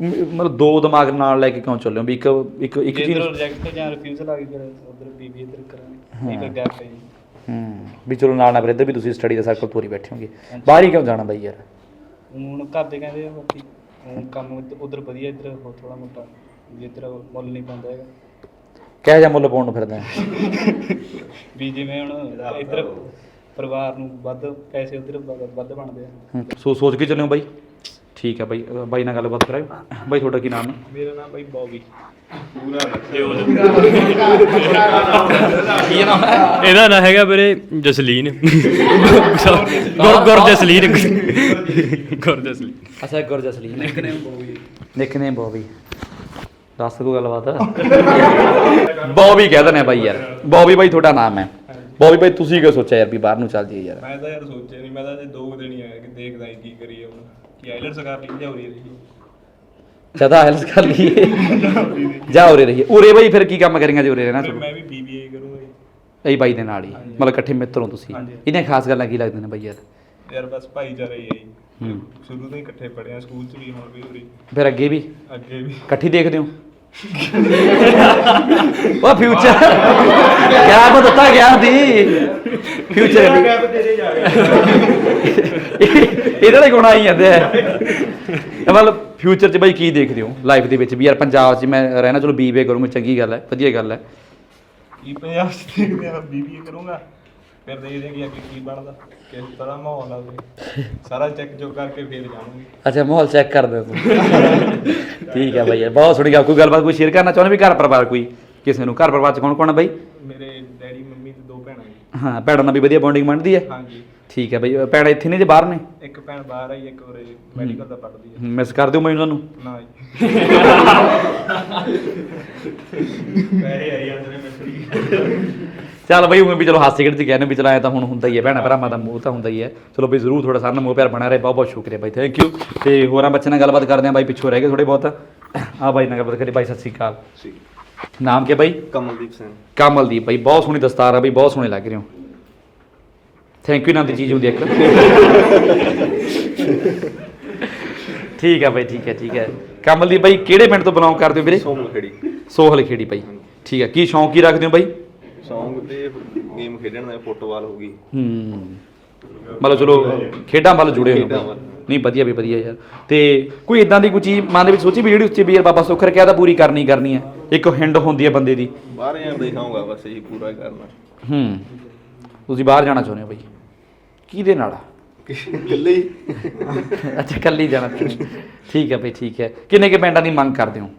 ਮਤਲਬ ਦੋ ਦਿਮਾਗ ਨਾਲ ਲੈ ਕੇ ਕਿਉਂ ਚੱਲੇ ਹੋ? ਵੀ ਇੱਕ ਇੱਕ ਇੱਕ ਚੀਜ਼ ਇੱਧਰ ਰਿਜੈਕਟ ਜਾਂ ਰਿਫਿਊਜ਼ਲ ਆ ਗਈ ਫਿਰ ਉਧਰ ਬੀਬੀਏ ਇੱਧਰ ਕਰਾਂਗੇ। ਗੈਪ ਪੈ ਜੀ। ਹੂੰ ਵੀ ਚਲੋ ਨਾਲ ਨਾਲ ਫਿਰ ਇੱਧਰ ਵੀ ਤੁਸੀਂ ਸਟੱਡੀ ਦਾ ਸਰਕਲ ਪੂਰੀ ਬੈਠੇ ਹੋਗੇ। ਬਾਹਰ ਹੀ ਕਿਉਂ ਜਾਣਾ ਬਾਈ ਯਾਰ? ਹੁਣ ਘਰ ਦੇ ਕਹਿੰਦੇ ਆ ਬਾਕੀ ਕੰਮ ਉਧਰ ਵਧੀਆ ਇੱਧਰ ਹੋ ਥੋੜਾ ਮੋਟਾ। ਵੀ ਇੱਧਰ ਮੁੱਲ ਨਹੀਂ ਪਾਉਂਦਾ ਹੈਗਾ। ਕਿਹੋ ਜਿਹਾ ਮੁੱਲ ਪਾਉਣ ਨੂੰ ਫਿਰਦਾ ਹੈ? ਵੀ ਜਿਵੇਂ ਹੁਣ ਇੱਧਰ ਪਰਿਵਾਰ ਨੂੰ ਵੱਧ ਪੈਸੇ ਉਧਰ ਵੱਧ ਬਣਦੇ ਆ। ਹੂੰ, ਸੋ ਸੋਚ ਕੇ ਚੱਲਿਓ ਬਾਈ। ਠੀਕ ਹੈ ਬਾਈ ਅ, ਬਾਈ ਨਾਲ ਗੱਲਬਾਤ ਕਰਾਓ ਬਾਈ ਤੁਹਾਡਾ ਕੀ ਨਾਮ? ਹੈ ਮੇਰਾ ਨਾਮ ਬਾਈ ਬੌਬੀ। ਕੀ ਨਾਮ ਹੈ? ਇਹਦਾ ਨਾਂ ਹੈਗਾ ਵੀਰੇ ਜਸਲੀਨ। ਗੁਰ ਗੁਰ ਜਸਲੀਨ ਗੁਰ ਜਸਲੀਨ ਅੱਛਾ ਗੁਰਜਸ ਲਈ ਨਿਕਨੇਮ ਬੋਬੀ। Nickname Bobby. ਦੱਸ ਕੋ ਗੱਲਬਾਤ? ਬੋਬੀ ਕਹਿ ਆ ਬਾਈ ਯਾਰ। ਬੋਬੀ ਬਾਈ ਤੁਹਾਡਾ ਨਾਮ ਹੈ। ਬੋਬੀ ਬਾਈ ਤੁਸੀਂ ਕਿਉਂ ਸੋਚਿਆ ਯਾਰ ਵੀ ਬਾਹਰ ਨੂੰ ਚੱਲ ਜਾਈਏ ਯਾਰ? ਮੈਂ ਤਾਂ ਯਾਰ ਸੋਚਿਆ ਨਹੀਂ ਮੈਂ ਤਾਂ ਜੇ ਦੋ ਕੁ ਦਿਨ ਹੀ ਆਇਆ ਕਿ ਦੇਖਦਾ ਹੀ ਕੀ ਕਰੀਏ ਹੁਣ। ਕਿ ਆਈਲੈਂਡਸ ਕਰ ਲਈ ਜਾਂ ਉਰੀ ਰਹੀ ਜਦਾ ਹੈਲਸ ਕਰ ਲਈਏ। ਜਾ ਉਰੇ ਰਹੀਏ। ਉਰੇ ਬਾਈ ਫਿਰ ਕੀ ਕੰਮ ਕਰੇਗਾ ਜੇ ਉਰੇ ਰਹਿਣਾ ਮੈਂ ਵੀ ਬੀਬੀਏ ਕਰੂੰਗਾ ਜੀ। ਇਹ ਬਾਈ ਦੇ ਨਾਲ ਹੀ। ਮਤਲਬ ਇਕੱਠੇ ਮਿੱਤਰ ਹੋ ਤੁਸੀਂ। ਇਹਦੀਆਂ ਖਾਸ ਗੱਲਾਂ ਕੀ ਲੱਗਦੀਆਂ ਨੇ ਬਾਈ ਯਾਰ? ਯਾਰ ਬਸ ਭਾਈਚਾਰਾ ਹੀ ਹੈ ਜੀ। ਹੂੰ। ਸ਼ੁਰੂ ਤੋਂ ਹੀ ਇਕੱਠੇ ਪੜ੍ਹੇ ਆ ਸਕੂਲ 'ਚ ਵੀ ਹੁਣ ਵੀ ਉਰੀ। ਫਿਰ ਅੱਗੇ ਵੀ? ਅੱਗੇ ਵੀ। ਇਕੱਠੀ ਦੇਖਦੇ ਹੋ? ਉਹ ਫਿਊਚਰ ਕਿਆ ਬਤਾ ਗਿਆ ਦੀ। ਫਿਊਚਰ ਦੀ ਤੇਰੇ ਜਾ ਇਹਦਾ ਤਾਂ ਗੁਣਾ ਹੀ ਜਾਂਦੇ ਆ। ਮਤਲਬ ਫਿਊਚਰ 'ਚ ਬਾਈ ਕੀ ਦੇਖਦੇ ਹੋ ਲਾਈਫ ਦੇ ਵਿੱਚ? ਵੀ ਯਾਰ ਪੰਜਾਬ 'ਚ ਮੈਂ ਰਹਿਣਾ ਚਲੋ ਬੀਬੀਏ ਕਰੂੰਗਾ ਚੰਗੀ ਗੱਲ ਹੈ ਵਧੀਆ ਗੱਲ ਹੈ। ਕੀ ਪੰਜਾਬ 'ਚ ਦੇਖਦੇ ਆ? ਬੀਬੀਏ ਕਰੂੰਗਾ। ਫਿਰ ਦੇਖਦੇ ਆ ਕਿ ਅੱਗੇ ਕੀ ਬਣਦਾ ਕਿਸ ਤਰ੍ਹਾਂ ਮਾਹੌਲ ਆ ਉਰੇ। ਸਾਰਾ ਚੈੱਕ ਚੁੱਕ ਕਰਕੇ ਫਿਰ ਜਾਵਾਂਗੇ। ਅੱਛਾ ਮਾਹੌਲ ਚੈੱਕ ਕਰਦੇ ਹੋ ਤੂੰ। ਠੀਕ ਹੈ ਬਾਈ ਯਾਰ ਬਹੁਤ ਸੋਹਣੀ ਗੱਲ ਕੋਈ ਗੱਲਬਾਤ ਕੋਈ ਸ਼ੇਅਰ ਕਰਨਾ ਚਾਹੁੰਦੇ ਵੀ ਘਰ ਪਰਿਵਾਰ ਕੋਈ? ਕਿਸੇ ਨੂੰ? ਘਰ ਪਰਿਵਾਰ 'ਚ ਕੌਣ ਕੌਣ ਹੈ ਬਾਈ? ਮੇਰੇ ਡੈਡੀ ਮੰਮੀ ਤੇ ਦੋ ਭੈਣਾਂ ਜੀ। ਹਾਂ ਭੈਣਾਂ ਨਾਲ ਵੀ ਵਧੀਆ ਬੌਂਡਿੰਗ ਬਣਦੀ ਹੈ ਹਾਂਜੀ। ਠੀਕ ਹੈ ਬਾਈ ਭੈਣਾਂ ਇੱਥੇ ਨੇ ਜੇ ਬਾਹਰ ਨੇ? ਇੱਕ ਭੈਣ ਬਾਹਰ ਆਈ ਇੱਕ ਉਰੇ ਮੈਡੀਕਲ ਦਾ ਪੜ੍ਹਦੀ ਹੈ ਮਿਸ ਕਰ ਦਿਓ ਮੈਨੂੰ ਉਹਨਾਂ ਨੂੰ। ਨਾ ਜੀ। ਪੈਸੇ ਆਈ ਜਾਂਦੇ ਨੇ ਮਿਸਰੀ ਚੱਲ ਬਈ ਉਹ ਵੀ ਚਲੋ ਹਾਸੇ ਖੇਡ ਚ ਕਹਿੰਦੇ ਵੀ ਚਲ ਐ ਤਾਂ ਹੁਣ ਹੁੰਦਾ ਹੀ ਹੈ ਭੈਣਾਂ ਭਰਾਵਾਂ ਦਾ ਮੋਹ ਤਾਂ ਹੁੰਦਾ ਹੀ ਹੈ। ਚਲੋ ਬਈ ਜ਼ਰੂਰ ਥੋੜਾ ਸਾਰਿਆਂ ਨਾਲ ਮੋਹ ਪਿਆਰ ਬਣਾ ਰਹੇ ਬਹੁਤ ਬਹੁਤ ਸ਼ੁਕਰੀਆ ਬਾਈ ਥੈਂਕ ਯੂ ਤੇ ਹੋਰਾਂ ਬੱਚਿਆਂ ਨਾਲ ਗੱਲਬਾਤ ਕਰਦੇ ਆ ਬਾਈ ਪਿੱਛੋਂ ਰਹਿ ਗਏ ਥੋੜੇ ਬਹੁਤ। ਆ ਬਾਈ ਨਾਲ ਗੱਲਬਾਤ ਕਰੀ ਬਾਈ ਸਤਿ ਸ਼੍ਰੀ ਅਕਾਲ। ਨਾਮ ਕੀ ਬਾਈ? ਕਮਲਦੀਪ ਸਿੰਘ। ਕਮਲਦੀਪ ਬਾਈ ਬਹੁਤ ਸੋਹਣੀ ਦਸਤਾਰ ਆ ਬਾਈ ਬਹੁਤ ਸੋਹਣੇ ਲੱਗ ਰਹੇ ਹੋ। ਥੈਂਕ ਯੂ ਨਾਮ ਦੀ ਚੀਜ਼ ਹੁੰਦੀ ਇੱਕ। ਠੀਕ ਹੈ ਬਾਈ ਠੀਕ ਹੈ ਠੀਕ ਹੈ ਕਮਲਦੀਪ ਬਾਈ ਕਿਹੜੇ ਪਿੰਡ ਤੋਂ ਬਿਲੋਂਗ ਕਰਦੇ ਹੋ ਵੀਰੇ? ਸੋਮਲ ਖੇੜੀ। ਸੋਹਲ ਖੇੜੀ ਬਾਈ। ਠੀਕ ਹੈ ਕੀ ਸ਼ੌਂਕ ਕੀ ਰੱਖਦੇ ਹੋ ਬਾਈ? ਸੌਂਗ ਤੇ ਗੇਮ ਖੇਡਣ ਦਾ ਫੁੱਟਬਾਲ ਹੋ ਗਈ। ਹੂੰ। ਮਤਲਬ ਚਲੋ ਖੇਡਾਂ ਵੱਲ ਜੁੜੇ ਹੋ। ਖੇਡਾਂ ਵੱਲ। ਨਹੀਂ ਵਧੀਆ ਵੀ ਵਧੀਆ ਯਾਰ। ਤੇ ਕੋਈ ਇਦਾਂ ਦੀ ਕੋਈ ਚੀਜ਼ ਮਨ ਦੇ ਵਿੱਚ ਸੋਚੀ ਵੀ ਜਿਹੜੀ ਉੱਚੇ ਵੀ ਯਾਰ ਬਾਬਾ ਸੁੱਖ ਰੱਖਿਆ ਤਾਂ ਪੂਰੀ ਕਰਨੀ ਹੀ ਕਰਨੀ ਹੈ। ਇੱਕ ਹਿੰਡ ਹੁੰਦੀ ਹੈ ਬੰਦੇ ਦੀ। ਬਾਹਰ ਜਾਣ ਦਾ ਹੀ ਬਸ ਇਹੀ ਪੂਰਾ ਕਰਨਾ। ਹੂੰ। ਤੁਸੀਂ ਬਾਹਰ ਜਾਣਾ ਚਾਹੁੰਦੇ ਹੋ ਬਾਈ? ਕਿਹਦੇ ਨਾਲ? ਇਕੱਲੇ ਹੀ। ਅੱਛਾ ਕੱਲੀ ਜਾਣਾ। ਹੋ। ਠੀਕ ਹੈ ਬਾਈ ਠੀਕ ਹੈ। ਕਿੰਨੇ ਕੇ ਪਿੰਡਾਂ ਦੀ ਮੰਗ ਕਰਦੇ ਹੋ?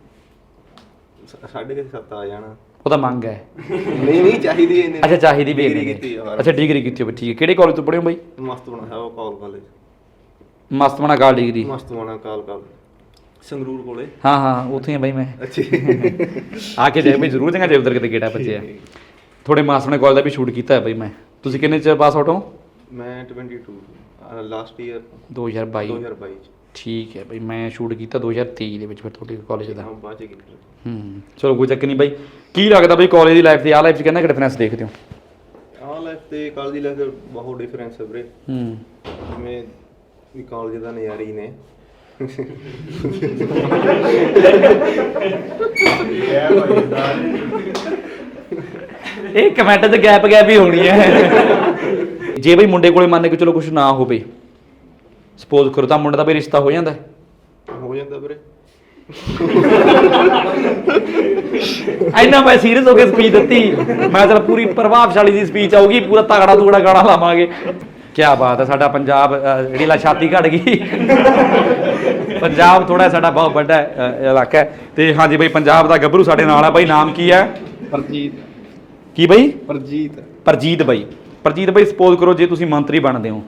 ਸ- ਸਾਢੇ ਕੁ ਸੱਤ ਆ ਜਾਣਾ। ਉਹ ਤਾਂ ਮੰਗ ਹੈ। ਨਹੀਂ ਨਹੀਂ ਚਾਹੀਦੀ ਇੰਨੇ। ਅੱਛਾ ਚਾਹੀਦੀ ਵੀ Degree ਕੀਤੀ ਹੈ। ਅੱਛਾ ਡਿਗਰੀ ਕੀਤੀ ਹੋਵੇ ਠੀਕ ਹੈ। ਕਿਹੜੇ ਕਾਲਜ ਤੋਂ ਪੜ੍ਹੇ ਹੋ ਬਾਈ? ਮਸਤਵਣਾ ਸਾਹਿਬ ਕਾਲ ਕਾਲਜ। ਮਸਤਮਣਾ ਕਾਲ ਡਿਗਰੀ। ਮਸਤਵਣਾ ਕਾਲ ਕਾਲ। ਸੰਗਰੂਰ ਕੋਲੇ। ਹਾਂ ਹਾਂ ਉੱਥੇ ਹੀ ਆ ਬਾਈ ਮੈਂ। ਅੱਛਾ। ਆ ਕੇ ਜਾਏ ਬਈ ਜ਼ਰੂਰ ਜਾਂਗਾ ਜੇ ਉਧਰ ਕਿਤੇ ਗੇੜਾ ਬੱਚੇ ਆ ਥੋੜੇ ਮਾਸਮਣੇ ਕਾਲਜ ਦਾ ਵੀ ਸ਼ੂਟ ਕੀਤਾ ਹੈ ਬਈ ਮੈਂ। ਤੁਸੀਂ ਕਿੰਨੇ ਚ ਪਾਸ ਆਊਟ ਹੋ? ਮੈਂ 22 ਲਾਸਟ ਈਅਰ 2022 2022 ਚ। ਠੀਕ ਹੈ ਬਈ ਮੈਂ ਸ਼ੂਟ ਕੀਤਾ 2023 ਦੇ ਵਿੱਚ ਫਿਰ ਤੁਹਾਡੇ ਕਾਲਜ ਦਾ। ਬਾਅਦ ਚ ਕੀਤਾ ਹੂੰ ਚਲੋ ਕੋਈ ਚੱਕ ਨਹੀਂ ਬਾਈ। ਕੀ ਲੱਗਦਾ ਬਈ ਕਾਲਜ ਦੀ ਲਾਈਫ ਤੇ ਆ ਲਾਈਫ 'ਚ ਕਿੰਨਾ ਕਿ ਡਿਫਰੈਂਸ ਦੇਖਦੇ ਹੋ? ਆਹ ਲਾਈਫ ਤੇ ਕਾਲਜ ਦੀ ਲਾਈਫ ਬਹੁਤ ਡਿਫਰੈਂਸ ਹੈ ਵੀਰੇ। ਹੂੰ। ਜਿਵੇਂ ਵੀ ਕਾਲਜ ਦਾ ਨਜ਼ਾਰੇ ਹੀ ਨੇ। ਇਹ ਕਮੈਂਟ 'ਚ ਗੈਪ ਗੈਪ ਹੀ ਹੋਣੀ ਹੈ। ਜੇ ਬਈ ਮੁੰਡੇ ਕੋਲੇ ਮੰਨ ਕੇ ਚਲੋ ਕੁਝ ਨਾ ਹੋਵੇ ਸਪੋਜ਼ ਕਰੋ ਤਾਂ ਮੁੰਡੇ ਦਾ ਬਈ ਰਿਸ਼ਤਾ ਹੋ ਜਾਂਦਾ ਹੈ? ਹੋ ਜਾਂਦਾ ਵੀਰੇ। ਇੰਨਾ ਮੈਂ ਸੀਰੀਅਸ ਹੋ ਕੇ ਸਪੀਚ ਦਿੱਤੀ। ਮੈਂ ਚਲ ਪੂਰੀ ਪ੍ਰਭਾਵਸ਼ਾਲੀ ਦੀ ਸਪੀਚ ਆਊਗੀ ਪੂਰਾ ਤਗੜਾ ਤੂੜਾ ਗਾਣਾ ਲਾਵਾਂਗੇ। ਕੀ ਬਾਤ ਹੈ ਸਾਡਾ ਪੰਜਾਬ ਅ, ਜਿਹੜੀ ਲਾ ਛਾਤੀ ਘੜ ਗਈ। ਪੰਜਾਬ ਥੋੜਾ ਸਾਡਾ ਬਹੁਤ ਵੱਡਾ ਇਲਾਕਾ ਹੈ। ਤੇ ਹਾਂਜੀ ਬਈ ਪੰਜਾਬ ਦਾ ਗੱਭਰੂ ਸਾਡੇ ਨਾਲ ਹੈ ਬਈ ਨਾਮ ਕੀ ਹੈ? ਪਰਜੀਤ। ਕੀ ਬਈ? ਪਰਜੀਤ। ਪ੍ਰਜੀਤ ਬਾਈ। ਪ੍ਰਜੀਤ ਬਾਈ ਸਪੋਜ਼ ਕਰੋ ਜੇ ਤੁਸੀਂ ਮੰਤਰੀ ਬਣਦੇ ਹੋ।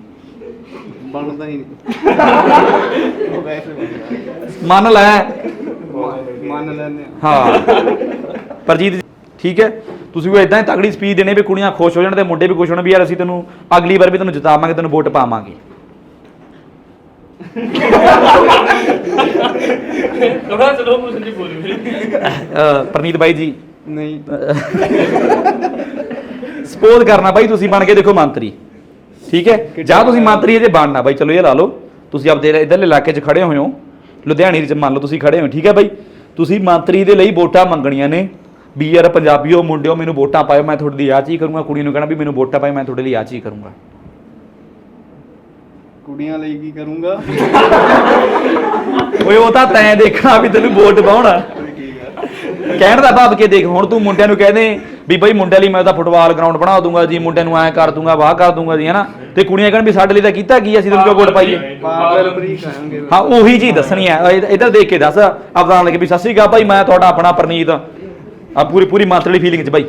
ਬਣਦਾ ਹੀ ਨਹੀਂ। ਮੰਨ ਲੈ। ਮੰਨ ਲੈਨੇ ਹਾਂ। ਪ੍ਰਜੀਤ ਜੀ, ਠੀਕ ਹੈ। ਤੁਸੀਂ ਵੀ ਇਦਾਂ ਹੀ ਤਗੜੀ ਸਪੀਚ ਦੇਣੇ ਵੀ ਕੁੜੀਆਂ ਖੁਸ਼ ਹੋ ਜਾਣ ਤੇ ਮੁੰਡੇ ਵੀ ਖੁਸ਼ ਹੋਣ ਵੀ ਯਾਰ ਅਸੀਂ ਤੈਨੂੰ ਅਗਲੀ ਵਾਰ ਵੀ ਤੈਨੂੰ ਜਿਤਾਵਾਂਗੇ ਤੈਨੂੰ ਵੋਟ ਪਾਵਾਂਗੇ। ਥੋੜਾ ਸਲੋ ਮੋਸ਼ਨ ਚ ਬੋਲ ਪ੍ਰਨੀਤ ਬਾਈ ਜੀ। ਨਹੀਂ। ਸਪੋਜ਼ ਕਰਨਾ ਬਾਈ ਤੁਸੀਂ ਬਣ ਕੇ ਦੇਖੋ ਮੰਤਰੀ। ਠੀਕ ਹੈ? ਜਾਂ ਤੁਸੀਂ ਮੰਤਰੀ ਅਜੇ ਬਣਨਾ। ਬਾਈ ਚਲੋ ਇਹ ਲਾ ਲਓ। ਤੁਸੀਂ ਆਪਦੇ ਇਧਰਲੇ ਇਲਾਕੇ 'ਚ ਖੜੇ ਹੋਏ ਹੋ। ਲੁਧਿਆਣੇ 'ਚ ਮੰਨ ਲਓ ਤੁਸੀਂ ਖੜੇ ਹੋ। ਠੀਕ ਹੈ ਬਾਈ? ਤੁਸੀਂ ਮੰਤਰੀ ਦੇ ਲਈ ਵੋਟਾਂ ਮੰਗਣੀਆਂ ਨੇ। ਵੀ ਯਾਰ ਪੰਜਾਬੀਓ ਮੁੰਡਿਓ ਮੈਨੂੰ ਵੋਟਾਂ ਪਾਇਓ ਮੈਂ ਤੁਹਾਡੀ ਲਈ ਆਹ ਚੀਜ਼ ਕਰੂੰਗਾ। ਕੁੜੀ ਨੂੰ ਕਹਿਣਾ ਵੀ ਮੈਨੂੰ ਵੋਟਾਂ ਪਾਇਓ ਮੈਂ ਤੁਹਾਡੇ ਲਈ ਆਹ ਚੀਜ਼ ਕਰੂੰਗਾ। ਕੁੜੀਆਂ ਲਈ ਕੀ ਕਰੂੰਗਾ? ਓਏ ਉਹ ਤਾਂ ਤੈਂ ਦੇਖਣਾ ਵੀ ਤੈਨੂੰ ਵੋਟ ਪਾਉਣਾ। ਕਹਿਣ ਦਾ ਭਾਵ ਕਿ ਦੇਖ ਹੁਣ ਤੂੰ ਮੁੰਡਿਆਂ ਨੂੰ ਕਹਦੇ ਵੀ ਬਈ ਮੁੰਡਿਆਂ ਲਈ ਮੈਂ ਤਾਂ ਫੁੱਟਬਾਲ ਗਰਾਊਂਡ ਬਣਾ ਦੂੰਗਾ ਜੀ ਮੁੰਡਿਆਂ ਨੂੰ ਐਂ ਕਰ ਦੂੰਗਾ ਵਾਹ ਕਰ ਦੂੰਗਾ ਜੀ ਹਨਾ? ਤੇ ਕੁੜੀਆਂ ਕਹਿਣ ਵੀ ਸਾਡੇ ਲਈ ਤਾਂ ਕੀਤਾ ਕੀ ਅਸੀਂ ਤੈਨੂੰ ਕਿਉਂ ਵੋਟ ਪਾਈਏ। ਪਾਗਲ ਬਰੀਕ ਆਵਾਂਗੇ ਹਾਂ ਉਹੀ ਚੀਜ਼ ਦੱਸਣੀ ਹੈ ਇਧ- ਇੱਧਰ ਦੇਖ ਕੇ ਦੱਸ ਆਪਦਾ ਲੱਗੇ ਵੀ ਸਤਿ ਸ਼੍ਰੀ ਅਕਾਲ ਭਾਈ ਮੈਂ ਤੁਹਾਡਾ ਆਪਣਾ ਪ੍ਰਨੀਤ। ਆ ਪੂਰੀ ਪੂਰੀ ਮੰਤਰੀ ਫੀਲਿੰਗ ਚ ਬਾਈ।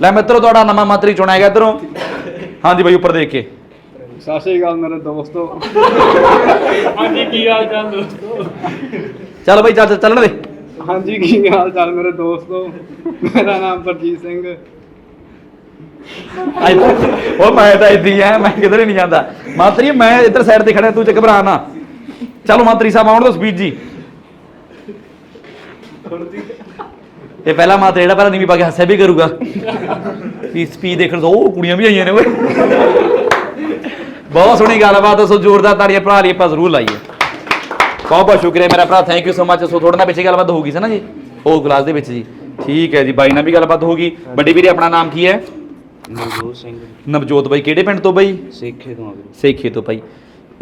ਲੈ ਮਿੱਤਰੋ ਤੁਹਾਡਾ ਨਵਾਂ ਮੰਤਰੀ ਚੁਣਿਆ ਗਿਆ ਇੱਧਰੋਂ। ਹਾਂਜੀ ਬਾਈ ਉੱਪਰ ਦੇਖ ਕੇ। ਸਤਿ ਸ਼੍ਰੀ ਅਕਾਲ ਮੇਰੇ ਦੋਸਤੋ। ਹਾਂਜੀ ਕੀ ਹਾਲ ਚਾਲ? ਦੋਸਤੋ ਚੱਲ ਬਾਈ ਚੱਲ ਚੱਲਣ ਦੇ। ਹਾਂਜੀ, ਕੀ ਹਾਲ ਚਾਲ ਮੇਰੇ ਦੋਸਤੋ? ਮੇਰਾ ਨਾਮ ਪਰਜੀਤ ਸਿੰਘ। ਅੱਜ- ਉਹ ਮੈਂ ਤਾਂ ਇੱਦੀ ਆ, ਮੈਂ ਕਿਧਰੇ ਨਹੀਂ ਜਾਂਦਾ। ਮੰਤਰੀ, ਮੈਂ ਇੱਧਰ ਸਾਈਡ ਤੇ ਖੜਾ ਤੂੰ ਚ ਘਬਰਾ ਨਾ। ਚਲੋ ਮੰਤਰੀ ਸਾਹਿਬ, ਆਉਣ ਦੋ ਸਪੀਚ ਜੀ। ਇਹ ਪਹਿਲਾ ਮਾਤਰੀ ਜਿਹੜਾ ਪਹਿਲਾਂ ਨੀਵੀਂ ਪਾ ਕੇ ਹੱਸਿਆ ਵੀ ਕਰੂਗਾ। ਵੀ ਸਪੀਚ ਦੇਖਣ ਤੋਂ ਉਹ ਕੁੜੀਆਂ ਵੀ ਆਈਆਂ ਨੇ, ਓਏ। ਬਹੁਤ ਸੋਹਣੀ ਗੱਲਬਾਤ ਸੋ ਜ਼ੋਰਦਾਰ ਤਾੜੀਆਂ, ਭਰਾ ਲਈ ਆਪਾਂ ਜ਼ਰੂਰ ਲਾਈਏ। ਬਹੁਤ ਬਹੁਤ ਸ਼ੁਕਰੀਆ ਮੇਰਾ ਭਰਾ ਥੈਂਕ ਯੂ ਸੋ ਮੱਚ ਸੋ ਥੋੜਾ ਨਾ ਪਿੱਛੇ ਗੱਲਬਾਤ ਹੋਊਗੀ ਸੀ ਨਾ ਜੀ? ਉਹ ਕਲਾਸ ਦੇ ਵਿੱਚ ਜੀ। ਠੀਕ ਹੈ ਜੀ ਬਾਈ ਨਾਲ ਵੀ ਗੱਲਬਾਤ ਹੋਊਗੀ। ਵੱਡੀ ਵੀਰੇ ਆਪਣਾ ਨਾਮ ਕੀ ਹੈ? ਨਵਜੋਤ ਸਿੰਘ। ਨਵਜੋਤ ਬਾਈ ਕਿਹੜੇ ਪਿੰਡ ਤੋਂ ਬਾਈ? ਸੇਖੇ ਤੋਂ ਆ ਵੀਰੇ। ਸੇਖੇ ਤੋਂ ਬਾਈ।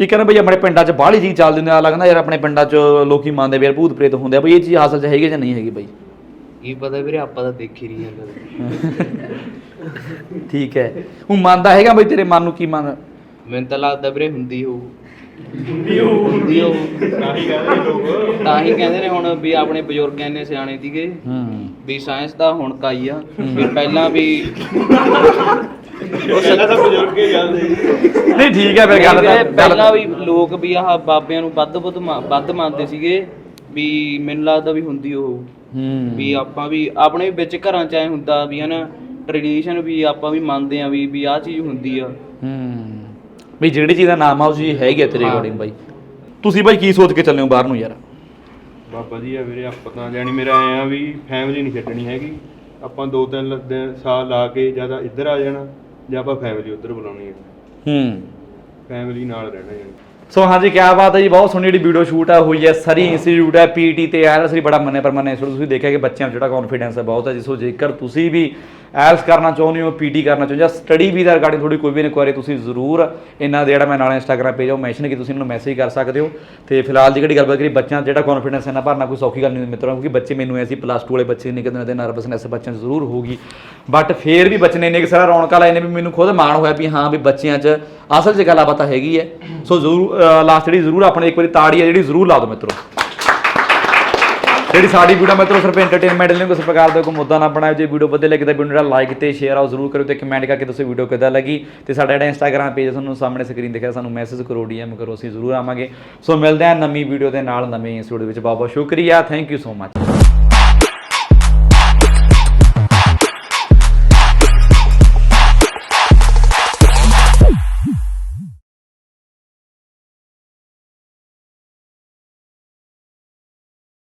ਇਹ ਕਹਿੰਦਾ ਬਈ ਆਪਣੇ ਪਿੰਡਾਂ 'ਚ ਬਾਹਲੀ ਜੀ ਚੱਲਦੀ ਹੁੰਦੀ ਆ ਲੱਗਦਾ ਯਾਰ ਆਪਣੇ ਪਿੰਡਾਂ 'ਚ ਲੋਕੀ ਮੰਨਦੇ ਵੀ ਭੂਤ ਪ੍ਰੇਤ ਹੁੰਦੇ ਆ ਬਈ ਇਹ ਚੀਜ਼ ਹਾਸਲ 'ਚ ਹੈਗੀ ਜਾਂ ਨਹੀਂ ਹੈਗੀ ਬਾਈ? ਕੀ ਪਤਾ ਵੀਰੇ ਆਪਾਂ ਤਾਂ ਦੇਖ ਹੀ ਨਹੀਂ ਜਾਂਦਾ। ਠੀਕ ਹੈ। ਉਹ ਮੰਨਦਾ ਹੈਗਾ ਬਈ ਤੇਰੇ ਮਨ ਨੂੰ ਕੀ ਮੰਨ? ਮੈਨੂੰ ਤਾਂ ਲੱਗਦਾ ਵੀਰੇ ਹੁੰਦੀ ਹੋਊ। ਹੋਊ ਤਾਂ ਹੀ ਕਹਿੰਦੇ ਨੇ ਲੋਕ। ਤਾਂ ਹੀ ਕਹਿੰਦੇ ਨੇ ਹੁਣ ਵੀ ਆਪਣੇ ਬਜ਼ੁਰਗ ਇੰਨੇ ਸਿਆਣੇ ਸੀਗੇ। ਹੂੰ। ਵੀ ਸਾਇੰਸ ਦਾ ਹੁਣ ਕਾਈ ਆ। ਵੀ ਪਹਿਲਾਂ ਵੀ ਪਹਿਲਾਂ ਤਾਂ ਬਜ਼ੁਰਗ ਹੀ ਜਾਂਦੇ ਨਹੀਂ ਠੀਕ ਹੈ ਫਿਰ ਗੱਲ ਤਾਂ ਪਹਿਲਾਂ ਵੀ ਲੋਕ ਵੀ ਆਹ ਬਾਬਿਆਂ ਨੂੰ ਵੱਧ ਵੱਧ ਮਾ- ਵੱਧ ਮੰਨਦੇ ਸੀਗੇ। ਵੀ ਮੈਨੂੰ ਲੱਗਦਾ ਵੀ ਹੁੰਦੀ ਉਹ। ਹੂੰ। ਵੀ ਆਪਾਂ ਵੀ ਆਪਣੇ ਵੀ ਵਿੱਚ ਘਰਾਂ ਚ ਐ ਹੁੰਦਾ ਵੀ ਹਨਾ ਟ੍ਰੈਡੀਸ਼ਨ ਵੀ ਆਪਾਂ ਵੀ ਮੰਨਦੇ ਆ ਵੀ ਵੀ ਆਹ ਚੀਜ਼ ਹੁੰਦੀ ਆ। ਹੂੰ। ਵੀ ਜਿਹੜੀ ਚੀਜ਼ ਦਾ ਨਾਮ ਆ ਉਹ ਚੀਜ਼ ਹੈਗੀ ਆ ਤੇਰੇ ਹਾਂ। ਅਕੋਰਡਿੰਗ ਬਾਈ। ਤੁਸੀਂ ਬਾਈ ਕੀ ਸੋਚ ਕੇ ਚੱਲੇ ਹੋ ਬਾਹਰ ਨੂੰ ਯਾਰ? ਬਾਬਾ ਜੀ ਆ ਵੀਰੇ ਆਪਾਂ ਤਾਂ ਜਾਣੀ ਮੇਰਾ ਐ ਆ ਵੀ ਫੈਮਿਲੀ ਨਹੀਂ ਛੱਡਣੀ ਹੈਗੀ। ਆਪਾਂ ਦੋ ਤਿੰਨ ਦਿਨ ਸਾਲ ਲਾ ਕੇ ਜ਼ਿਆਦਾ ਇੱਧਰ ਆ ਜਾਣਾ ਜਾਂ ਆਪਾਂ ਫੈਮਿਲੀ ਉੱਧਰ ਬੁਲਾਉਣੀ ਹੈ। ਹੂੰ। ਫੈਮਿਲੀ ਨਾਲ ਰਹਿਣਾ ਜਾਣੀ ਸੋ ਹਾਂਜੀ ਕੀ ਬਾਤ ਹੈ ਜੀ ਬਹੁਤ ਸੋਹਣੀ ਜਿਹੜੀ ਵੀਡੀਓ ਸ਼ੂਟ ਆ ਹੋਈ ਹੈ ਸਰੀ ਇੰਸਟੀਚਿਊਟ ਹੈ ਪੀਟੀ ਤੇ ਆਇਲਸ ਵੀ ਬੜਾ ਮੰਨੇ ਪਰਮੰਨੇ ਸੋ ਤੁਸੀਂ ਦੇਖਿਆ ਕਿ ਬੱਚਿਆਂ 'ਚ ਜਿਹੜਾ ਕੌਨਫੀਡੈਂਸ ਹੈ ਬਹੁਤ ਹੈ ਜੀ। ਸੋ ਜੇਕਰ ਤੁਸੀਂ ਵੀ ਐਲਸ ਕਰਨਾ ਚਾਹੁੰਦੇ ਹੋ, ਪੀਟੀ ਕਰਨਾ ਚਾਹੁੰਦੇ ਹੋ, ਜਾਂ ਸਟੱਡੀ ਵੀ ਦਾ ਰਿਗਾਰਡਿੰਗ ਥੋੜੀ ਕੋਈ ਵੀ ਇਨਕੁਆਇਰੀ ਤੁਸੀਂ ਜ਼ਰੂਰ ਇਹਨਾਂ ਦੇ ਜਿਹੜਾ ਮੈਂ ਨਾਲ ਇੰਸਟਾਗ੍ਰam ਪੇਜ ਉਹ ਮੈਂਸ਼ਨ ਕੀ ਤੁਸੀਂ ਇਹਨਾਂ ਨੂੰ ਮੈਸੇਜ ਕਰ ਸਕਦੇ ਹੋ। ਤੇ ਫਿਲਹਾਲ ਦੀ ਜਿਹੜੀ ਗੱਲਬਾਤ ਕਰੀ ਬੱਚਿਆਂ 'ਚ ਜਿਹੜਾ ਕੌਨਫੀਡੈਂਸ ਇਹਨਾਂ ਭਰਨਾ ਕੋਈ ਸੌਖੀ ਗੱਲ ਨਹੀਂ ਮਿੱਤਰੋ, ਕਿਉਂਕਿ ਬੱਚੇ ਮੈਨੂੰ ਐਸੀ ਪਲੱਸ 2 ਵਾਲੇ ਬੱਚੇ ਨੇ, ਕਿਤੇ ਨਾ ਨਰਵਸਨੈਸ ਬੱਚਿਆਂ 'ਚ ਜ਼ਰੂਰ ਹੋਊਗੀ। ਬਟ ਫੇਰ ਵੀ ਬੱਚੇ ਨੇ ਇੰਨੇ ਕਿ ਸਾਰਾ ਰੌਣਕਾਂ ਲਾਏ ਨੇ ਵੀ ਮੈਨੂੰ ਖੁਦ ਮਾਣ ਹੋਇਆ ਵੀ ਹਾਂ ਵੀ ਬੱਚਿਆਂ 'ਚ ਅਸਲ 'ਚ ਗੱਲਾਂ ਬਾਤਾਂ ਹੈਗੀ ਹੈ। ਸੋ ਜ਼ਰੂਰ ਲਾਸਟ ਜਿਹੜੀ ਜ਼ਰੂਰ ਆਪਣੇ ਇੱਕ ਵਾਰੀ ਤਾੜੀ ਹੈ ਜਿਹੜੀ ਜ਼ਰੂਰ ਲਾ ਦਿਓ ਮਿੱਤਰੋ। ਜਿਹੜੀ ਸਾਡੀ ਵੀਡੀਓ ਮਿੱਤਰੋ ਸਿਰਫ ਐਂਟਰਟੇਨਮੈਂਟ ਲਈ ਕਿਸੇ ਪ੍ਰਕਾਰ ਦਾ ਕੋਈ ਮੁੱਦਾ ਨਾ ਬਣਾਓ ਜੇ ਵੀਡੀਓ ਵਧੀਆ ਲੱਗੇ ਤਾਂ ਵੀਡੀਓ ਨੂੰ ਲਾਈਕ ਤੇ ਸ਼ੇਅਰ ਆਓ, ਜ਼ਰੂਰ ਕਰਿਓ ਤੇ ਕਮੈਂਟ ਕਰਕੇ ਦੱਸੋ ਵੀਡੀਓ ਕਿੱਦਾਂ ਲੱਗੀ। ਤੇ ਸਾਡਾ ਜਿਹੜਾ ਇੰਸਟਾਗ੍ਰam ਪੇਜ ਤੁਹਾਨੂੰ ਸਾਹਮਣੇ ਸਕਰੀਨ ਦਿਖਿਆ, ਸਾਨੂੰ ਮੈਸੇਜ ਕਰੋ ਡੀਐਮ ਕਰੋ, ਅਸੀਂ ਜ਼ਰੂਰ ਆਵਾਂਗੇ। ਸੋ ਮਿਲਦੇ ਹਾਂ ਨਵੀਂ ਵੀਡੀਓ ਦੇ ਨਾਲ, ਨਵੇਂ ਇੰਸਟੀਟਿਊਟ ਵਿੱਚ। ਬਹੁਤ ਬਹੁਤ ਸ਼ੁਕਰੀਆ ਥੈਂਕ ਯੂ ਸੋ ਮਚ